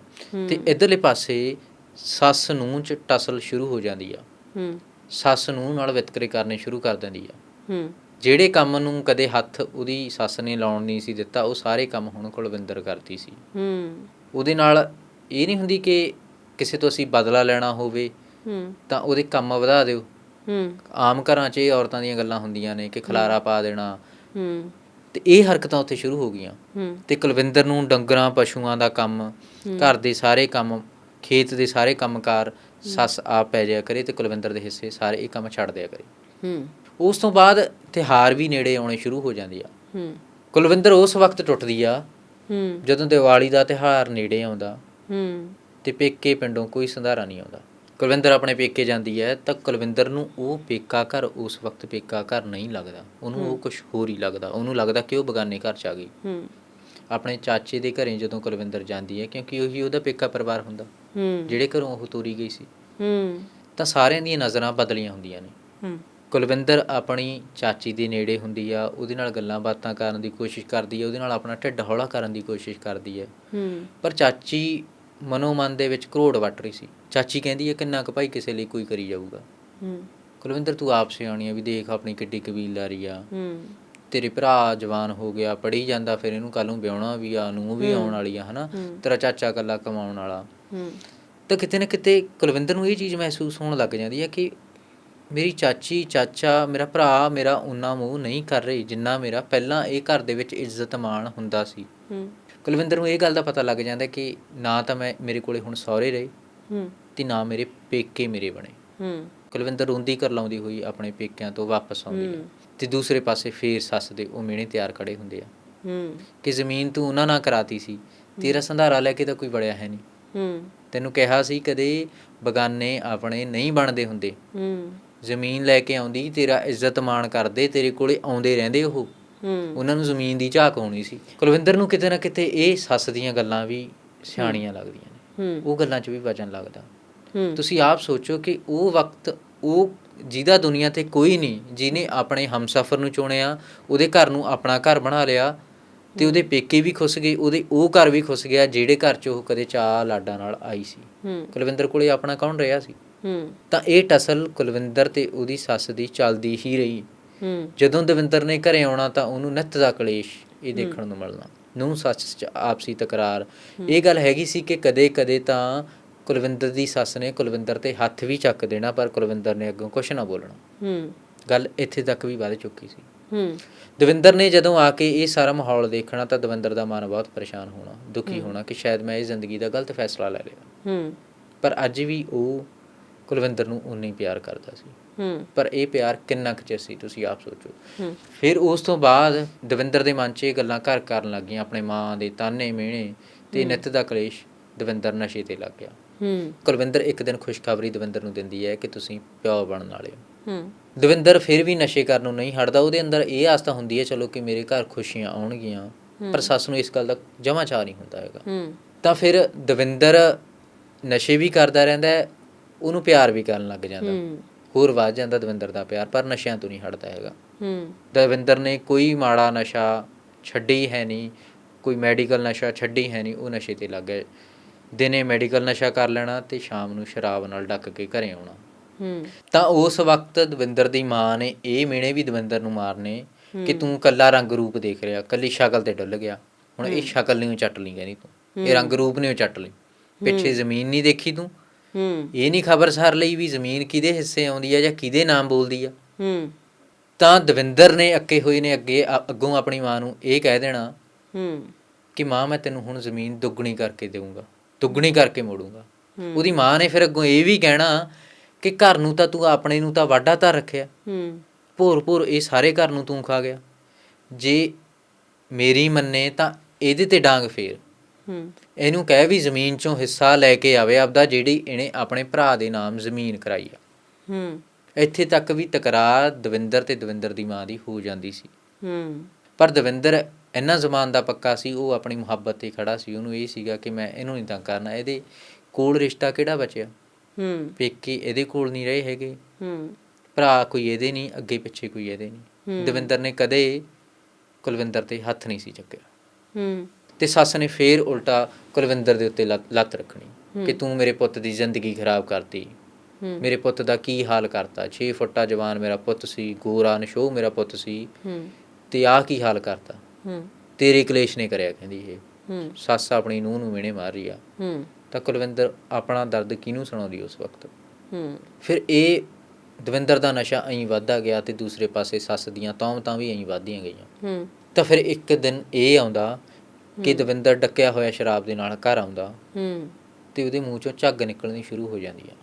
ਤੇ ਇਧਰਲੇ ਪਾਸੇ ਸੱਸ ਨੂੰ ਚ ਟਸਲ ਸ਼ੁਰੂ ਹੋ ਜਾਂਦੀ ਆ। ਹੂੰ। ਸੱਸ ਨੂੰ ਨਾਲ ਵਿਤਕਰੇ ਕਰਨੇ ਸ਼ੁਰੂ ਕਰ ਦਿੰਦੀ ਆ। ਹੂੰ। ਜਿਹੜੇ ਕੰਮ ਨੂੰ ਕਦੇ ਹੱਥ ਉਹਦੀ ਸੱਸ ਨੇ ਲਾਉਣ ਨਹੀਂ ਸੀ ਦਿੱਤਾ ਉਹ ਸਾਰੇ ਕੰਮ ਹੁਣ ਕੁਲਵਿੰਦਰ ਕਰਦੀ ਸੀ। ਹੂੰ। ਉਹਦੇ ਨਾਲ ਇਹ ਨਹੀਂ ਹੁੰਦੀ ਕਿ ਕਿਸੇ ਤੋਂ ਅਸੀਂ ਬਦਲਾ ਲੈਣਾ ਹੋਵੇ ਹੂੰ। ਤਾਂ ਉਹਦੇ ਕੰਮ ਵਧਾ ਦਿਓ। ਹੂੰ। ਆਮ ਘਰਾਂ 'ਚ ਇਹ ਔਰਤਾਂ ਦੀਆਂ ਗੱਲਾਂ ਹੁੰਦੀਆਂ ਨੇ ਕਿ ਖਲਾਰਾ ਪਾ ਦੇਣਾ। ਹੂੰ। ਤੇ ਇਹ ਹਰਕਤਾਂ ਉੱਥੇ ਸ਼ੁਰੂ ਹੋ ਗਈਆਂ। ਹੂੰ। ਤੇ ਕੁਲਵਿੰਦਰ ਨੂੰ ਡੰਗਰਾਂ ਪਸ਼ੂਆਂ ਦਾ ਕੰਮ ਘਰ ਦੇ ਸਾਰੇ ਕੰਮ ਖੇਤ ਦੇ ਸਾਰੇ ਕੰਮਕਾਰ ਸੱਸ ਆਪ ਪੈ ਜਾਇਆ ਕਰੇ ਤੇ ਕੁਲਵਿੰਦਰ ਦੇ ਹਿੱਸੇ ਸਾਰੇ ਇਹ ਕੰਮ ਛੱਡ ਦਿਆ ਕਰੇ। ਹੂੰ। ਉਸ ਤੋਂ ਬਾਅਦ ਤਿਉਹਾਰ ਵੀ ਨੇੜੇ ਆਉਣੇ ਸ਼ੁਰੂ ਹੋ ਜਾਂਦੇ ਆ। ਹੂੰ। ਕੁਲਵਿੰਦਰ ਉਸ ਵਕਤ ਟੁੱਟਦੀ ਆ ਹੂੰ। ਜਦੋਂ ਦੀਵਾਲੀ ਦਾ ਤਿਉਹਾਰ ਨੇੜੇ ਆਉਂਦਾ ਹੂੰ। ਤੇ ਪੇਕੇ ਪਿੰਡੋਂ ਕੋਈ ਸੰਧਾਰਾ ਨਹੀਂ ਆਉਂਦਾ। ਕੁਲਵਿੰਦਰ ਆਪਣੇ ਪੇਕੇ ਜਾਂਦੀ ਹੈ ਤਾਂ ਕੁਲਵਿੰਦਰ ਨੂੰ ਉਹ ਪੇਕਾ ਘਰ ਉਸ ਵਕਤ ਪੇਕਾ ਘਰ ਨਹੀਂ ਲੱਗਦਾ। ਉਹਨੂੰ ਉਹ ਕੁਝ ਹੋਰ ਹੀ ਲੱਗਦਾ। ਉਹਨੂੰ ਲੱਗਦਾ ਕਿ ਉਹ ਬਗਾਨੇ ਘਰ ਚ ਆ ਗਈ। ਹੂੰ। ਆਪਣੇ ਚਾਚੇ ਦੇ ਘਰੇ ਜਦੋਂ ਕੁਲਵਿੰਦਰ ਜਾਂਦੀ ਹੈ ਕਿਉਂਕਿ ਉਹੀ ਉਹਦਾ ਪੇਕਾ ਪਰਿਵਾਰ ਹੁੰਦਾ। ਹੂੰ। ਜਿਹੜੇ ਘਰੋਂ ਉਹ ਤੋਰੀ ਗਈ ਸੀ। ਹੂੰ। ਤਾਂ ਸਾਰਿਆਂ ਦੀਆਂ ਨਜ਼ਰਾਂ ਬਦਲੀਆਂ ਹੁੰਦੀਆਂ ਨੇ। ਹੂੰ। ਕੁਲਵਿੰਦਰ ਆਪਣੀ ਚਾਚੀ ਦੇ ਨੇੜੇ ਹੁੰਦੀ ਆ ਉਹਦੇ ਨਾਲ ਗੱਲਾਂ ਬਾਤਾਂ ਕਰਨ ਦੀ ਕੋਸ਼ਿਸ਼ ਕਰਦੀ ਹੈ ਉਹਦੇ ਨਾਲ ਆਪਣਾ ਢਿੱਡ ਹੌਲਾ ਕਰਨ ਦੀ ਕੋਸ਼ਿਸ਼ ਕਰਦੀ ਹੈ ਹੂੰ। ਪਰ ਚਾਚੀ ਮਨੋ ਮਨ ਦੇ ਵਿੱਚ ਕਰੋੜ ਵੱਟ ਰਹੀ ਸੀ। ਚਾਚੀ ਕਹਿੰਦੀ ਹੈ ਕਿੰਨਾ ਕੁ ਭਾਈ ਕਿਸੇ ਲਈ ਕੋਈ ਕਰੀ ਜਾਊਗਾ। ਹੂੰ। ਕੁਲਵਿੰਦਰ ਤੂੰ ਆਪ ਸਿਆਣੀ ਆ ਵੀ ਦੇਖ ਆਪਣੀ ਕਿੱਡੀ ਕਬੀਲਦਾਰੀ ਆ ਹੂੰ। ਤੇਰੇ ਭਰਾ ਜਵਾਨ ਹੋ ਗਿਆ ਪੜ੍ਹੀ ਜਾਂਦਾ ਫਿਰ ਇਹਨੂੰ ਕੱਲ ਨੂੰ ਵਿਆਹਣਾ ਵੀ ਆ ਨੂੰ ਵੀ ਆਉਣ ਵਾਲੀ ਆ ਹਨਾ ਤੇਰਾ ਚਾਚਾ ਕੱਲਾ ਕਮਾਉਣ ਵਾਲਾ। ਹੂੰ। ਤਾਂ ਕਿਤੇ ਨਾ ਕਿਤੇ ਕੁਲਵਿੰਦਰ ਨੂੰ ਇਹ ਚੀਜ਼ ਮਹਿਸੂਸ ਹੋਣ ਲੱਗ ਜਾਂਦੀ ਹੈ ਕਿ ਮੇਰੀ ਚਾਚੀ ਚਾਚਾ ਮੇਰਾ ਭਰਾ ਮੇਰਾ ਉਨਾ ਮੂੰਹ ਨਹੀਂ ਕਰ ਰਹੀ ਜਿੰਨਾ ਮੇਰਾ ਪਹਿਲਾਂ ਇਹ ਘਰ ਦੇ ਵਿੱਚ ਇੱਜ਼ਤ ਮਾਣ ਹੁੰਦਾ ਸੀ। ਹੂੰ। ਕੁਲਵਿੰਦਰ ਨੂੰ ਇਹ ਗੱਲ ਦਾ ਪਤਾ ਲੱਗ ਜਾਂਦਾ ਕਿ ਨਾ ਤਾਂ ਮੈਂ ਮੇਰੇ ਕੋਲੇ ਹੁਣ ਸਹੁਰੇ ਰਹੇ ਹੂੰ। ਤੇ ਨਾ ਮੇਰੇ ਪੇਕੇ ਮੇਰੇ ਬਣੇ। ਹੂੰ। ਕੁਲਵਿੰਦਰ ਰੋਂਦੀ ਕਰ ਲਾਉਂਦੀ ਹੋਈ ਆਪਣੇ ਪੇਕਿਆਂ ਤੋਂ ਵਾਪਸ ਆਉਂਦੀ ਹੈ ਤੇ ਦੂਸਰੇ ਪਾਸੇ ਫੇਰ ਸੱਸ ਦੇ ਉਹ ਮਿਹਣੇ ਤਿਆਰ ਖੜੇ ਹੁੰਦੇ ਆ। ਹੂੰ। ਕਿ ਜ਼ਮੀਨ ਤੂੰ ਉਹਨਾਂ ਨਾਲ ਕਰਾਤੀ ਸੀ ਤੇਰਾ ਸੰਧਾਰਾ ਲੈ ਕੇ ਤਾਂ ਕੋਈ ਬੜਿਆ ਹੈ ਨਹੀਂ। ਹੂੰ। ਤੈਨੂੰ ਕਿਹਾ ਸੀ ਕਦੇ ਬਗਾਨੇ ਆਪਣੇ ਨਹੀਂ ਬਣਦੇ ਹੁੰਦੇ। ਹੂੰ। ਜ਼ਮੀਨ ਲੈ ਕੇ ਆਉਂਦੀ ਤੇਰਾ ਇੱਜ਼ਤ ਮਾਣ ਕਰਦੇ ਤੇਰੇ ਕੋਲੇ ਆਉਂਦੇ ਰਹਿੰਦੇ ਉਹ। ਹੂੰ। ਉਹਨਾਂ ਨੂੰ ਜ਼ਮੀਨ ਦੀ ਝਾਕ ਹੋਣੀ ਸੀ। ਕੁਲਵਿੰਦਰ ਨੂੰ ਕਿਤੇ ਨਾ ਕਿਤੇ ਇਹ ਸੱਸ ਦੀਆਂ ਗੱਲਾਂ ਵੀ ਸਿਆਣੀਆਂ ਲੱਗਦੀਆਂ ਨੇ। ਉਹ ਗੱਲਾਂ 'ਚ ਵੀ ਵਜਨ ਲੱਗਦਾ। ਤੁਸੀਂ ਆਪ ਸੋਚੋ ਕਿ ਉਹ ਵਕਤ ਉਹ ਜਿਹਦਾ ਦੁਨੀਆ ਤੇ ਕੋਈ ਨਹੀਂ ਜਿਹਨੇ ਆਪਣੇ ਹਮਸਫਰ ਨੂੰ ਚੁਣਿਆ ਉਹਦੇ ਘਰ ਨੂੰ ਆਪਣਾ ਘਰ ਬਣਾ ਲਿਆ ਤੇ ਉਹਦੇ ਪੇਕੇ ਵੀ ਖੁੱਸ ਗਏ ਉਹਦੇ ਉਹ ਘਰ ਵੀ ਖੁੱਸ ਗਿਆ ਜਿਹੜੇ ਘਰ 'ਚ ਉਹ ਕਦੇ ਚਾਹ ਲਾਡਾਂ ਨਾਲ ਆਈ ਸੀ। ਕੁਲਵਿੰਦਰ ਕੋਲੇ ਆਪਣਾ ਕੌਣ ਰਿਹਾ ਸੀ? ਹੂੰ। ਤਾਂ ਇਹ ਟਸਲ ਕੁਲਵਿੰਦਰ ਤੇ ਉਹਦੀ ਸੱਸ ਦੀ ਚੱਲਦੀ ਹੀ ਰਹੀ। ਹੂੰ। ਜਦੋਂ ਦਵਿੰਦਰ ਨੇ ਘਰੇ ਆਉਣਾ ਤਾਂ ਉਹਨੂੰ ਨਿੱਤ ਦਾ ਕਲੇਸ਼ ਇਹ ਦੇਖਣ ਨੂੰ ਮਿਲਣਾ ਨੂੰ ਸੱਸ ਚ ਆਪਸੀ ਤਕਰਾਰ। ਇਹ ਗੱਲ ਹੈਗੀ ਸੀ ਕਿ ਕਦੇ-ਕਦੇ ਤਾਂ ਕੁਲਵਿੰਦਰ ਦੀ ਸੱਸ ਨੇ ਕੁਲਵਿੰਦਰ ਤੇ ਹੱਥ ਵੀ ਚੱਕ ਦੇਣਾ ਪਰ ਕੁਲਵਿੰਦਰ ਨੇ ਅੱਗੋਂ ਕੁਝ ਨਾ ਬੋਲਣਾ। ਹੂੰ। ਗੱਲ ਇੱਥੇ ਤੱਕ ਵੀ ਵੱਧ ਚੁੱਕੀ ਸੀ। ਹੂੰ। ਦਵਿੰਦਰ ਨੇ ਜਦੋਂ ਆ ਕੇ ਇਹ ਸਾਰਾ ਮਾਹੌਲ ਦੇਖਣਾ ਤਾਂ ਦਵਿੰਦਰ ਦਾ ਮਨ ਬਹੁਤ ਪਰੇਸ਼ਾਨ ਹੋਣਾ ਦੁਖੀ ਹੋਣਾ ਕਿ ਸ਼ਾਇਦ ਮੈਂ ਇਹ ਜ਼ਿੰਦਗੀ ਦਾ ਗਲਤ ਫੈਸਲਾ ਲੈ ਲਿਆ। ਹੂੰ। ਪਰ ਅੱਜ ਵੀ ਉਹ ਕੁਲਵਿੰਦਰ ਨੂੰ ਉਨਾ ਹੀ ਪਿਆਰ ਕਰਦਾ ਸੀ। ਹੂੰ। ਪਰ ਇਹ ਪਿਆਰ ਕਿੰਨਾ ਕੁ ਚਿਰ ਸੀ ਤੁਸੀਂ ਆਪ ਸੋਚੋ। ਫਿਰ ਉਸ ਤੋਂ ਬਾਅਦ ਦਵਿੰਦਰ ਦੇ ਮਨ 'ਚ ਇਹ ਗੱਲਾਂ ਘਰ ਕਰਨ ਲੱਗੀਆਂ ਆਪਣੇ ਮਾਂ ਦੇ ਤਾਨੇ ਮਿਹਣੇ ਤੇ ਨਿੱਤ ਦਾ ਕਲੇਸ਼ ਦਵਿੰਦਰ ਨਸ਼ੇ ਤੇ ਲੱਗ ਗਿਆ। ਹੂੰ। ਕੁਲਵਿੰਦਰ ਇੱਕ ਦਿਨ ਖੁਸ਼ਖਬਰੀ ਦਵਿੰਦਰ ਨੂੰ ਦਿੰਦੀ ਹੈ ਕਿ ਤੁਸੀਂ ਪਿਓ ਬਣਨ ਵਾਲੇ ਹੋ। ਹੂੰ। ਦਵਿੰਦਰ ਫਿਰ ਵੀ ਨਸ਼ੇ ਕਰਨ ਨੂੰ ਨਹੀਂ ਹਟਦਾ ਉਹਦੇ ਅੰਦਰ ਇਹ ਆਸਤਾ ਹੁੰਦੀ ਹੈ ਚਲੋ ਕਿ ਮੇਰੇ ਘਰ ਖੁਸ਼ੀਆਂ ਆਉਣਗੀਆਂ ਪਰ ਸੱਸ ਨੂੰ ਇਸ ਗੱਲ ਦਾ ਜਮਾ ਚਾਹ ਨਹੀਂ ਹੁੰਦਾ ਹੈਗਾ। ਹੂੰ। ਤਾਂ ਫਿਰ ਦਵਿੰਦਰ ਨਸ਼ੇ ਵੀ ਕਰਦਾ ਰਹਿੰਦਾ ਹੈ ਉਹਨੂੰ ਪਿਆਰ ਵੀ ਕਰਨ ਲੱਗ ਜਾਂਦਾ। ਹੋਰ ਵੱਧ ਜਾਂਦਾ ਦਵਿੰਦਰ ਦਾ ਪਿਆਰ ਪਰ ਨਸ਼ਿਆਂ ਤੋਂ ਨਹੀਂ ਹਟਦਾ ਹੈਗਾ। ਹੂੰ। ਦਵਿੰਦਰ ਨੇ ਕੋਈ ਮਾੜਾ ਨਸ਼ਾ ਛੱਡੀ ਹੈ ਨਹੀਂ ਕੋਈ ਮੈਡੀਕਲ ਨਸ਼ਾ ਛੱਡੀ ਹੈ ਨਹੀਂ ਉਹ ਨਸ਼ੇ ਤੇ ਲੱਗ ਗਿਆ ਦਿਨੇ ਮੈਡੀਕਲ ਨਸ਼ਾ ਕਰ ਲੈਣਾ ਤੇ ਸ਼ਾਮ ਨੂੰ ਸ਼ਰਾਬ ਨਾਲ ਡੱਕ ਕੇ ਘਰੇ ਆਉਣਾ। ਹੂੰ। ਤਾਂ ਉਸ ਵਕਤ ਦਵਿੰਦਰ ਦੀ ਮਾਂ ਨੇ ਇਹ ਮਿਹਣੇ ਵੀ ਦਵਿੰਦਰ ਨੂੰ ਮਾਰਨੇ ਕਿ ਤੂੰ ਕੱਲਾ ਰੰਗ ਰੂਪ ਦੇਖ ਰਿਹਾ ਕੱਲੀ ਸ਼ਕਲ ਤੇ ਡੁੱਲ ਗਿਆ। ਹੁਣ ਇਹ ਸ਼ਕਲ ਨਹੀਂ ਚੱਟ ਲਈ ਕਹਿੰਦੀ ਤੂੰ। ਇਹ ਰੰਗ ਰੂਪ ਨਹੀਂ ਚੱਟ ਲਈ। ਪਿੱਛੇ ਜ਼ਮੀਨ ਨਹੀਂ ਦੇਖੀ ਤੂੰ ਹੂੰ। ਇਹ ਨਹੀਂ ਖਬਰ ਸਾਰ ਲਈ ਵੀ ਜ਼ਮੀਨ ਕਿਹਦੇ ਹਿੱਸੇ ਆਉਂਦੀ ਹੈ ਜਾਂ ਕਿਹਦੇ ਨਾਮ ਬੋਲਦੀ ਆ। ਹੂੰ ਤਾਂ ਦਵਿੰਦਰ ਨੇ ਅੱਕੇ ਹੋਏ ਨੇ ਅੱਗੇ ਅੱਗੋਂ ਆਪਣੀ ਮਾਂ ਨੂੰ ਇਹ ਕਹਿ ਦੇਣਾ ਹੂੰ। ਕਿ ਮਾਂ ਮੈਂ ਤੈਨੂੰ ਹੁਣ ਜ਼ਮੀਨ ਦੁੱਗਣੀ ਕਰਕੇ ਦੇਵਾਂਗਾ ਦੁੱਗਣੀ ਕਰਕੇ ਮੋੜੂੰਗਾ। ਉਹਦੀ ਮਾਂ ਨੇ ਫਿਰ ਅੱਗੋਂ ਇਹ ਵੀ ਕਹਿਣਾ ਕਿ ਘਰ ਨੂੰ ਤਾਂ ਤੂੰ ਆਪਣੇ ਨੂੰ ਤਾਂ ਵਾਢਾ ਧਰ ਰੱਖਿਆ। ਹੂੰ। ਭੋਰ ਭੋਰ ਇਹ ਸਾਰੇ ਘਰ ਨੂੰ ਤੂੰ ਖਾ ਗਿਆ। ਜੇ ਮੇਰੀ ਮੰਨੇ ਤਾਂ ਇਹਦੇ ਤੇ ਡਾਂਗ ਫੇਰ। ਹੂੰ ਇਹਨੂੰ ਕਹਿ ਵੀ ਜ਼ਮੀਨ ਚੋਂ ਹਿੱਸਾ ਲੈ ਕੇ ਆਵੇ ਆਪਦਾ ਜਿਹੜੀ ਇਹਨੇ ਆਪਣੇ ਭਰਾ ਦੇ ਨਾਮ ਜ਼ਮੀਨ ਕਰਾਈ ਆ। ਹੂੰ। ਇੱਥੇ ਤੱਕ ਵੀ ਤਕਰਾਰ ਦਵਿੰਦਰ ਤੇ ਦਵਿੰਦਰ ਦੀ ਮਾਂ ਦੀ ਹੋ ਜਾਂਦੀ ਸੀ। ਹੂੰ। ਪਰ ਦਵਿੰਦਰ ਇੰਨਾ ਜ਼ਮਾਨ ਦਾ ਪੱਕਾ ਸੀ ਉਹ ਆਪਣੀ ਮੁਹੱਬਤ ਤੇ ਖੜਾ ਸੀ ਉਹਨੂੰ ਇਹ ਸੀਗਾ ਕਿ ਮੈਂ ਇਹਨੂੰ ਨਹੀਂ ਤੰਗ ਕਰਨਾ ਇਹਦੇ ਕੋਲ ਰਿਸ਼ਤਾ ਕਿਹੜਾ ਬਚਿਆ? ਹੂੰ। ਪੇਕੇ ਇਹਦੇ ਕੋਲ ਨਹੀਂ ਰਹੇ ਹੈਗੇ। ਹੂੰ। ਭਰਾ ਕੋਈ ਇਹਦੇ ਨਹੀਂ ਅੱਗੇ ਪਿੱਛੇ ਕੋਈ ਇਹਦੇ ਨਹੀਂ। ਦਵਿੰਦਰ ਨੇ ਕਦੇ ਕੁਲਵਿੰਦਰ ਤੇ ਹੱਥ ਨਹੀਂ ਸੀ ਚੱਕਿਆ। ਹੂੰ। ਤੇ ਸੱਸ ਨੇ ਫੇਰ ਉਲਟਾ ਕੁਲਵਿੰਦਰ ਦੇ ਉੱਤੇ ਲੱਤ ਰੱਖਣੀ ਕਿ ਤੂੰ ਮੇਰੇ ਪੁੱਤ ਦੀ ਜ਼ਿੰਦਗੀ ਖਰਾਬ ਕਰਤੀ। ਮੇਰੇ ਪੁੱਤ ਦਾ ਕੀ ਹਾਲ ਕਰਤਾ? 6 ਫੁੱਟਾ ਜਵਾਨ ਮੇਰਾ ਪੁੱਤ ਸੀ ਗੋਰਾ ਨਸ਼ੋ ਮੇਰਾ ਪੁੱਤ ਸੀ। ਤੇ ਆਹ ਕੀ ਹਾਲ ਕਰਤਾ? ਤੇਰੇ ਕਲੇਸ਼ ਨੇ ਕਰਿਆ ਕਹਿੰਦੀ ਇਹ। ਸੱਸ ਆਪਣੀ ਨੂੰਹ ਨੂੰ ਮਿਹਣੇ ਮਾਰ ਰਹੀ ਆ। ਤਾਂ ਕੁਲਵਿੰਦਰ ਆਪਣਾ ਦਰਦ ਕਿਹਨੂੰ ਸੁਣਾਉਂਦੀ ਉਸ ਵਕਤ? ਫਿਰ ਇਹ ਦਵਿੰਦਰ ਦਾ ਨਸ਼ਾ ਐਂ ਵੱਧਦਾ ਗਿਆ ਤੇ ਦੂਸਰੇ ਪਾਸੇ ਸੱਸ ਦੀਆਂ ਤੌਮਤਾਂ ਵੀ ਐਂ ਵੱਧਦੀਆਂ ਗਈਆਂ। ਤਾਂ ਫਿਰ ਇੱਕ ਦਿਨ ਇਹ ਆਉਂਦਾ ਕਿ ਦਵਿੰਦਰ ਡੱਕਿਆ ਹੋਇਆ ਸ਼ਰਾਬ ਦੇ ਨਾਲ ਘਰ ਆਉਂਦਾ ਹੂੰ। ਤੇ ਉਹਦੇ ਮੂੰਹ ਚੋਂ ਝੱਗ ਨਿਕਲਣੀ ਸ਼ੁਰੂ ਹੋ ਜਾਂਦੀ ਆ।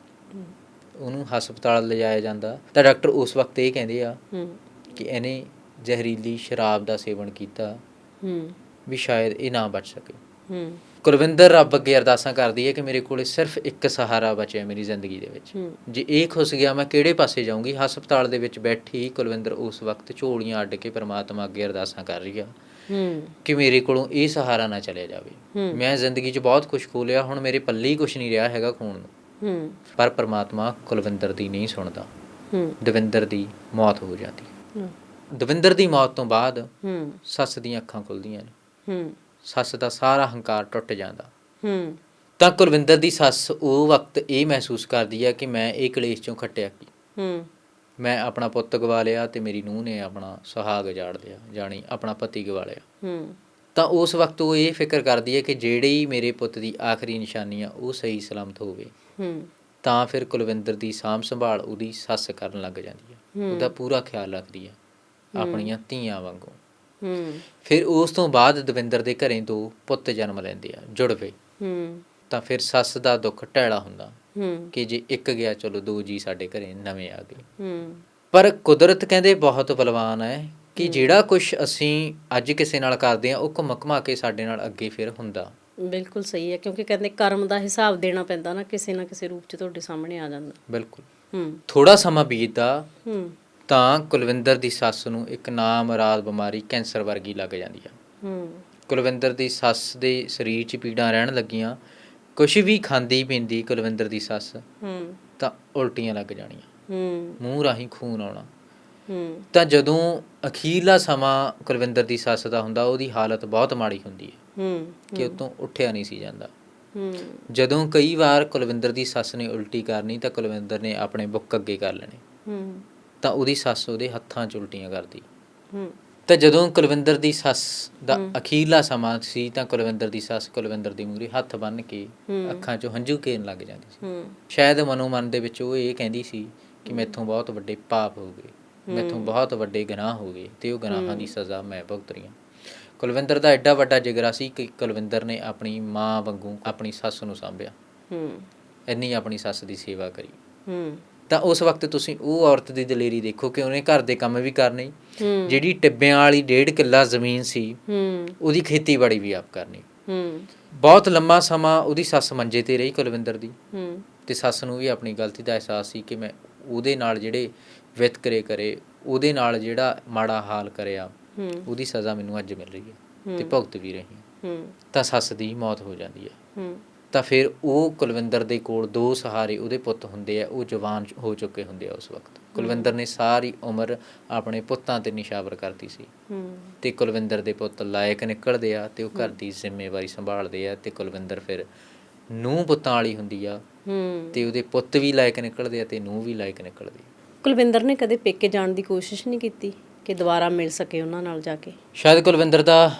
ਉਹਨੂੰ ਹਸਪਤਾਲ ਲਿਜਾਇਆ ਜਾਂਦਾ। ਤਾਂ ਡਾਕਟਰ ਉਸ ਵਕਤ ਇਹ ਕਹਿੰਦੇ ਆ ਹੂੰ। ਕਿ ਇਹਨੇ ਜ਼ਹਿਰੀਲੀ ਸ਼ਰਾਬ ਦਾ ਸੇਵਨ ਕੀਤਾ ਹੂੰ। ਵੀ ਸ਼ਾਇਦ ਇਹ ਨਾ ਬਚ ਸਕੇ। ਹੂੰ। ਕੁਲਵਿੰਦਰ ਰੱਬ ਅੱਗੇ ਅਰਦਾਸਾਂ ਕਰਦੀ ਹੈ ਕਿ ਮੇਰੇ ਕੋਲੇ ਸਿਰਫ ਇੱਕ ਸਹਾਰਾ ਬਚਿਆ ਮੇਰੀ ਜ਼ਿੰਦਗੀ ਦੇ ਵਿੱਚ। ਜੇ ਇਹ ਖੁੱਸ ਗਿਆ ਮੈਂ ਕਿਹੜੇ ਪਾਸੇ ਜਾਊਂਗੀ? ਹਸਪਤਾਲ ਦੇ ਵਿੱਚ ਬੈਠੀ ਕੁਲਵਿੰਦਰ ਉਸ ਵਕਤ ਝੋਲੀਆਂ ਅੱਡ ਕੇ ਪ੍ਰਮਾਤਮਾ ਅੱਗੇ ਅਰਦਾਸਾਂ ਕਰ ਰਹੀ ਆ। ਕਿ ਮੇਰੇ ਕੋਲੋਂ ਇਹ ਸਹਾਰਾ ਨਾ ਚਲਿਆ ਜਾਵੇ। ਮੈਂ ਜ਼ਿੰਦਗੀ 'ਚ ਬਹੁਤ ਕੁਝ ਖੋ ਲਿਆ ਹੁਣ ਮੇਰੇ ਪੱਲੇ ਹੀ ਕੁਝ ਨਹੀਂ ਰਿਹਾ ਹੈਗਾ ਖੂਨ ਨੂੰ। ਪਰ ਪ੍ਰਮਾਤਮਾ ਕੁਲਵਿੰਦਰ ਦੀ ਨਹੀਂ ਸੁਣਦਾ। ਦਵਿੰਦਰ ਦੀ ਮੌਤ ਹੋ ਜਾਂਦੀ। ਦਵਿੰਦਰ ਦੀ ਮੌਤ ਤੋਂ ਬਾਅਦ ਸੱਸ ਦੀਆਂ ਅੱਖਾਂ ਖੁੱਲਦੀਆਂ ਨੇ। ਸੱਸ ਦਾ ਸਾਰਾ ਹੰਕਾਰ ਟੁੱਟ ਜਾਂਦਾ। ਤਾਂ ਕੁਲਵਿੰਦਰ ਦੀ ਸੱਸ ਉਹ ਵਕਤ ਇਹ ਮਹਿਸੂਸ ਕਰਦੀ ਹੈ ਕਿ ਮੈਂ ਇਹ ਕਲੇਸ਼ ਚੋਂ ਖੱਟਿਆ ਕੀ? ਹੂੰ। ਮੈਂ ਆਪਣਾ ਪੁੱਤ ਗਵਾ ਲਿਆ ਤੇ ਮੇਰੀ ਨੂੰਹ ਨੇ ਆਪਣਾ ਸੁਹਾਗ ਜਾੜ ਲਿਆ ਜਾਣੀ ਆਪਣਾ ਪਤੀ ਗਵਾ ਲਿਆ ਹੂੰ। ਤਾਂ ਉਸ ਵਕਤ ਉਹ ਇਹ ਫਿਕਰ ਕਰਦੀ ਹੈ ਕਿ ਜਿਹੜੀ ਮੇਰੇ ਪੁੱਤ ਦੀ ਆਖਰੀ ਨਿਸ਼ਾਨੀ ਆ ਉਹ ਸਹੀ ਸਲਾਮਤ ਹੋਵੇ। ਹੂੰ। ਤਾਂ ਫਿਰ ਕੁਲਵਿੰਦਰ ਦੀ ਸਾਂਭ ਸੰਭਾਲ ਉਹਦੀ ਸੱਸ ਕਰਨ ਲੱਗ ਜਾਂਦੀ ਹੈ ਹੂੰ। ਉਹਦਾ ਪੂਰਾ ਖਿਆਲ ਰੱਖਦੀ ਹੈ। ਆਪਣੀਆਂ ਧੀਆਂ ਵਾਂਗੂ। ਹੂੰ। ਫਿਰ ਉਸ ਤੋਂ ਬਾਅਦ ਦਵਿੰਦਰ ਦੇ ਘਰੇ ਦੋ ਪੁੱਤ ਜਨਮ ਲੈਂਦੇ ਆ ਜੁੜਵੇ। ਹੂੰ। ਤਾਂ ਫਿਰ ਸੱਸ ਦਾ ਦੁੱਖ ਟੈੜਾ ਹੁੰਦਾ। ਹੂੰ। ਕਿ ਜੇ ਇੱਕ ਗਿਆ ਚਲੋ ਦੋ ਜੀ ਸਾਡੇ ਘਰੇ ਨਵੇਂ ਆ ਗਏ। ਹੂੰ। ਪਰ ਕੁਦਰਤ ਕਹਿੰਦੇ ਬਹੁਤ ਬਲਵਾਨ ਹੈ ਕਿ ਜਿਹੜਾ ਕੁਝ ਅਸੀਂ ਅੱਜ ਕਿਸੇ ਨਾਲ ਕਰਦੇ ਆ ਉਹ ਘੁੰਮ ਘੁਮਾ ਕੇ ਸਾਡੇ ਨਾਲ ਅੱਗੇ ਫਿਰ ਹੁੰਦਾ। ਬਿਲਕੁਲ ਸਹੀ ਹੈ ਕਿਉਂਕਿ ਕਹਿੰਦੇ ਕਰਮ ਦਾ ਹਿਸਾਬ ਦੇਣਾ ਪੈਂਦਾ ਨਾ ਕਿਸੇ ਨਾ ਕਿਸੇ ਰੂਪ 'ਚ ਤੁਹਾਡੇ ਸਾਹਮਣੇ ਆ ਜਾਂਦਾ। ਬਿਲਕੁਲ। ਹੂੰ। ਥੋੜਾ ਸਮਾਂ ਬੀਤਦਾ ਹੂੰ। ਤਾਂ ਕੁਲਵਿੰਦਰ ਦੀ ਸੱਸ ਨੂੰ ਇੱਕ ਨਾਮ ਰਾਜ ਬਿਮਾਰੀ ਕੈਂਸਰ ਵਰਗੀ ਲੱਗ ਜਾਂਦੀ ਆ। ਹੂੰ। ਕੁਲਵਿੰਦਰ ਦੀ ਸੱਸ ਦੇ ਸਰੀਰ 'ਚ ਪੀੜਾਂ ਰਹਿਣ ਲੱਗੀਆਂ ਕੁਝ ਵੀ ਖਾਂਦੀ ਪੀਂਦੀ ਕੁਲਵਿੰਦਰ ਦੀ ਸੱਸ ਹੂੰ। ਤਾਂ ਉਲਟੀਆਂ ਲੱਗ ਜਾਣੀਆਂ। ਹੂੰ। ਮੂੰਹ ਰਾਹੀਂ ਖੂਨ ਆਉਣਾ। ਹੂੰ। ਤਾਂ ਜਦੋਂ ਅਖੀਰਲਾ ਸਮਾਂ ਕੁਲਵਿੰਦਰ ਦੀ ਸੱਸ ਦਾ ਹੁੰਦਾ ਉਹਦੀ ਹਾਲਤ ਬਹੁਤ ਮਾੜੀ ਹੁੰਦੀ ਹੈ। ਹੂੰ ਕਿ ਉਤੋਂ ਉੱਠਿਆ ਨਹੀਂ ਸੀ ਜਾਂਦਾ। ਹੂੰ। ਜਦੋਂ ਕਈ ਵਾਰ ਕੁਲਵਿੰਦਰ ਦੀ ਸੱਸ ਨੇ ਉਲਟੀ ਕਰਨੀ ਤਾਂ ਕੁਲਵਿੰਦਰ ਨੇ ਆਪਣੇ ਬੁੱਕ ਅੱਗੇ ਕਰ ਲੈਣੇ। ਹੂੰ। ਤਾਂ ਉਹਦੀ ਸੱਸ ਉਹਦੇ ਹੱਥਾਂ 'ਚ ਉਲਟੀਆਂ ਕਰਦੀ। ਹੂੰ। ਤਾਂ ਜਦੋਂ ਕੁਲਵਿੰਦਰ ਦੀ ਸੱਸ ਦਾ ਅਖੀਰਲਾ ਸਮਾਂ ਸੀ ਤਾਂ ਕੁਲਵਿੰਦਰ ਦੀ ਸੱਸ ਕੁਲਵਿੰਦਰ ਦੀ ਮੂਹਰੇ ਹੱਥ ਬੰਨ੍ਹ ਕੇ। ਅੱਖਾਂ 'ਚੋਂ ਹੰਝੂ ਕੇਰਨ ਲੱਗ ਜਾਂਦੀ ਸੀ। ਸ਼ਾਇਦ ਮਨੋ ਮਨ ਦੇ ਵਿੱਚ ਉਹ ਇਹ ਕਹਿੰਦੀ ਸੀ ਕਿ ਮੈਥੋਂ ਬਹੁਤ ਵੱਡੇ ਪਾਪ ਹੋ ਗਏ ਮੈਥੋਂ ਬਹੁਤ ਵੱਡੇ ਗੁਨਾਹ ਹੋ ਗਏ ਤੇ ਉਹ ਗੁਨਾਹਾਂ ਦੀ ਸਜ਼ਾ ਮੈਂ ਭੁਗਤ ਰਹੀ ਹਾਂ ਕੁਲਵਿੰਦਰ ਦਾ ਐਡਾ ਵੱਡਾ ਜਿਗਰਾ ਸੀ ਕਿ ਕੁਲਵਿੰਦਰ ਨੇ ਆਪਣੀ ਮਾਂ ਵਾਂਗੂ ਆਪਣੀ ਸੱਸ ਨੂੰ ਸਾਂਭਿਆ। ਹੂੰ। ਇੰਨੀ ਆਪਣੀ ਸੱਸ ਦੀ ਸੇਵਾ ਕਰੀ। ਹੂੰ। ਤਾਂ ਉਸ ਵਕਤ ਤੁਸੀਂ ਉਹ ਔਰਤ ਦੀ ਦਲੇਰੀ ਦੇਖੋ ਕਿ ਉਹਨੇ ਘਰ ਦੇ ਕੰਮ ਵੀ ਕਰਨੇ ਜਿਹੜੀ ਟਿੱਬਿਆਂ ਵਾਲੀ ਡੇਢ ਕਿੱਲਾ ਜ਼ਮੀਨ ਸੀ ਉਹਦੀ ਖੇਤੀਬਾੜੀ ਵੀ ਆਪ ਕਰਨੀ। ਬਹੁਤ ਲੰਮਾ ਸਮਾਂ ਉਹਦੀ ਸੱਸ ਮੰਜੇ ਤੇ ਰਹੀ ਕੁਲਵਿੰਦਰ ਦੀ। ਤੇ ਸੱਸ ਨੂੰ ਵੀ ਆਪਣੀ ਗਲਤੀ ਦਾ ਅਹਿਸਾਸ ਸੀ ਕਿ ਮੈਂ ਉਹਦੇ ਨਾਲ ਜਿਹੜੇ ਵਿਤਕਰੇ ਕਰੇ ਉਹਦੇ ਨਾਲ ਜਿਹੜਾ ਮਾੜਾ ਹਾਲ ਕਰਿਆ ਉਹਦੀ ਸਜ਼ਾ ਮੈਨੂੰ ਅੱਜ ਮਿਲ ਰਹੀ ਹੈ। ਤੇ ਭੁਗਤ ਵੀ ਰਹੀ ਹਾਂ। ਹੂੰ। ਤਾਂ ਸੱਸ ਦੀ ਮੌਤ ਹੋ ਜਾਂਦੀ ਹੈ। ਹੂੰ। ਤਾਂ ਫਿਰ ਉਹ ਕੁਲਵਿੰਦਰ ਦੇ ਕੋਲ ਦੋ ਸਹਾਰੇ ਉਹਦੇ ਪੁੱਤ ਹੁੰਦੇ ਆ ਉਹ ਜਵਾਨ ਹੋ ਚੁੱਕੇ ਹੁੰਦੇ ਆ ਉਸ ਵਕਤ। ਕੁਲਵਿੰਦਰ ਨੇ ਸਾਰੀ ਉਮਰ ਆਪਣੇ ਪੁੱਤਾਂ ਤੇ ਨਿਸ਼ਾਵਰ ਕਰਤੀ ਸੀ। ਹੂੰ। ਤੇ ਕੁਲਵਿੰਦਰ ਦੇ ਪੁੱਤ ਲਾਇਕ ਨਿਕਲਦੇ ਆ ਤੇ ਉਹ ਘਰ ਦੀ ਜ਼ਿੰਮੇਵਾਰੀ ਸੰਭਾਲਦੇ ਆ ਤੇ ਕੁਲਵਿੰਦਰ ਫਿਰ ਨੂੰਹ ਪੁੱਤਾਂ ਵਾਲੀ ਹੁੰਦੀ ਆ। ਹੂੰ। ਤੇ ਉਹਦੇ ਪੁੱਤ ਵੀ ਲਾਇਕ ਨਿਕਲਦੇ ਆ ਤੇ ਨੂੰਹ ਵੀ ਲਾਇਕ ਨਿਕਲਦੀ ਕੁਲਵਿੰਦਰ ਨੇ ਕਦੇ ਪੇਕੇ ਜਾਣ ਦੀ ਕੋਸ਼ਿਸ਼ ਨਹੀਂ ਕੀਤੀ ਕਿ ਦੁਬਾਰਾ ਮਿਲ ਸਕੇ ਉਹਨਾਂ ਨਾਲ ਜਾ ਕੇ? ਸ਼ਾਇਦ ਕੁਲਵਿੰਦਰ ਦਾ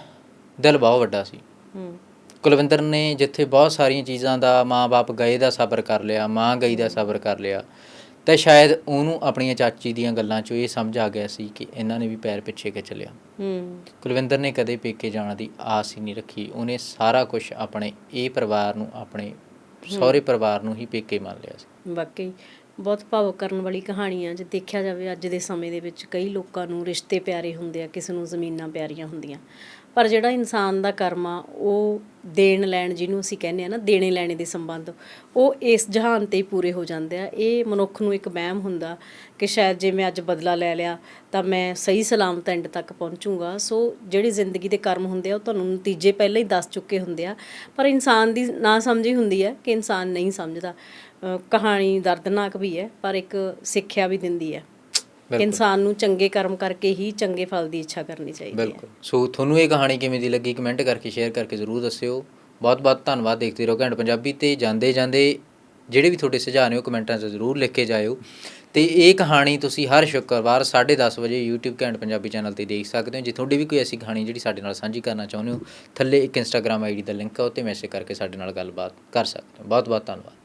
ਦਿਲ ਬਹੁਤ ਵੱਡਾ ਸੀ। ਹੂੰ। ਕੁਲਵਿੰਦਰ ਨੇ ਜਿੱਥੇ ਬਹੁਤ ਸਾਰੀਆਂ ਚੀਜ਼ਾਂ ਦਾ ਮਾਂ-ਬਾਪ ਗਏ ਦਾ ਸਬਰ ਕਰ ਲਿਆ ਮਾਂ ਗਈ ਦਾ ਸਬਰ ਕਰ ਲਿਆ ਤੇ ਸ਼ਾਇਦ ਉਹਨੂੰ ਆਪਣੀਆਂ ਚਾਚੀ ਦੀਆਂ ਗੱਲਾਂ 'ਚੋਂ ਇਹ ਸਮਝ ਆ ਗਿਆ ਸੀ ਕਿ ਇਹਨਾਂ ਨੇ ਵੀ ਪੈਰ ਪਿੱਛੇ ਖਿੱਚ ਲਿਆ। ਹੂੰ। ਕੁਲਵਿੰਦਰ ਨੇ ਕਦੇ ਪੇਕੇ ਜਾਣ ਦੀ ਆਸ ਹੀ ਨਹੀਂ ਰੱਖੀ ਉਹਨੇ ਸਾਰਾ ਕੁਝ ਆਪਣੇ ਇਹ ਪਰਿਵਾਰ ਨੂੰ ਆਪਣੇ ਸਹੁਰੇ ਪਰਿਵਾਰ ਨੂੰ ਹੀ ਪੇਕੇ ਮੰਨ ਲਿਆ ਸੀ। ਵਾਕਈ ਬਹੁਤ ਭਾਵੁਕ ਕਰਨ ਵਾਲੀ ਕਹਾਣੀ ਆ ਜੇ ਦੇਖਿਆ ਜਾਵੇ ਅੱਜ ਦੇ ਸਮੇਂ ਦੇ ਵਿੱਚ ਕਈ ਲੋਕਾਂ ਨੂੰ ਰਿਸ਼ਤੇ ਪਿਆਰੇ ਹੁੰਦੇ ਆ ਕਿਸੇ ਨੂੰ ਜ਼ਮੀਨਾਂ ਪਿਆਰੀਆਂ ਹੁੰਦੀਆਂ। ਪਰ ਜਿਹੜਾ ਇਨਸਾਨ ਦਾ ਕਰਮ ਆ, ਉਹ ਦੇਣ ਲੈਣ ਜਿਹਨੂੰ ਅਸੀਂ ਕਹਿੰਦੇ ਆ ਨਾ, ਦੇਣੇ ਲੈਣੇ ਦੇ ਸੰਬੰਧ, ਉਹ ਇਸ ਜਹਾਨ ਤੇ ਹੀ ਪੂਰੇ ਹੋ ਜਾਂਦੇ ਆ। ਇਹ ਮਨੁੱਖ ਨੂੰ ਇੱਕ ਵਹਿਮ ਹੁੰਦਾ ਕਿ ਸ਼ਾਇਦ ਜੇ ਮੈਂ ਅੱਜ ਬਦਲਾ ਲੈ ਲਿਆ, ਤਾਂ ਮੈਂ ਸਹੀ ਸਲਾਮਤ ਐਂਡ ਤੱਕ ਪਹੁੰਚੂਗਾ। ਸੋ ਜਿਹੜੀ ਜ਼ਿੰਦਗੀ ਦੇ ਕਰਮ ਹੁੰਦੇ ਆ, ਉਹ ਤੁਹਾਨੂੰ ਨਤੀਜੇ ਪਹਿਲਾਂ ਹੀ ਦੱਸ ਚੁੱਕੇ ਹੁੰਦੇ ਆ। ਪਰ ਇਨਸਾਨ ਦੀ ਨਾ ਸਮਝੀ ਹੁੰਦੀ ਹੈ ਕਿ ਇਨਸਾਨ ਨਹੀਂ ਸਮਝਦਾ। ਕਹਾਣੀ ਦਰਦਨਾਕ ਵੀ ਹੈ, ਪਰ ਇੱਕ ਸਿੱਖਿਆ ਵੀ ਦਿੰਦੀ ਹੈ। ਇਨਸਾਨ ਨੂੰ ਚੰਗੇ ਕਰਮ ਕਰਕੇ ਹੀ ਚੰਗੇ ਫਲ ਦੀ ਇੱਛਾ ਕਰਨੀ ਚਾਹੀਦੀ ਹੈ। ਬਿਲਕੁਲ। ਸੋ ਤੁਹਾਨੂੰ ਇਹ ਕਹਾਣੀ ਕਿਵੇਂ ਦੀ ਲੱਗੀ ਕਮੈਂਟ ਕਰਕੇ ਸ਼ੇਅਰ ਕਰਕੇ ਜ਼ਰੂਰ ਦੱਸਿਓ। ਬਹੁਤ ਬਹੁਤ ਧੰਨਵਾਦ। ਦੇਖਦੇ ਰਹੋ ਘੰਟ ਪੰਜਾਬੀ ਤੇ ਜਾਂਦੇ ਜਾਂਦੇ ਜਿਹੜੇ ਵੀ ਤੁਹਾਡੇ ਸੁਝਾਅ ਨੇ ਉਹ ਕਮੈਂਟਾਂ 'ਚ ਜ਼ਰੂਰ ਲਿਖ ਕੇ ਜਾਇਓ। ਤੇ ਇਹ ਕਹਾਣੀ ਤੁਸੀਂ ਹਰ ਸ਼ੁੱਕਰਵਾਰ 10:30 ਵਜੇ YouTube ਘੰਟ ਪੰਜਾਬੀ ਚੈਨਲ ਤੇ ਦੇਖ ਸਕਦੇ ਹੋ। ਜੇ ਤੁਹਾਡੀ ਵੀ ਕੋਈ ਐਸੀ ਕਹਾਣੀ ਜਿਹੜੀ ਸਾਡੇ ਨਾਲ ਸਾਂਝੀ ਕਰਨਾ ਚਾਹੁੰਦੇ ਹੋ ਥੱਲੇ ਇੱਕ Instagram ਆਈਡੀ ਦਾ ਲਿੰਕ ਹੈ ਉੱਤੇ ਮੈਸੇਜ ਕਰਕੇ ਸਾਡੇ ਨਾਲ ਗੱਲਬਾਤ ਕਰ ਸਕਦੇ ਹੋ। ਬਹੁਤ ਬਹੁਤ ਧੰਨਵਾਦ।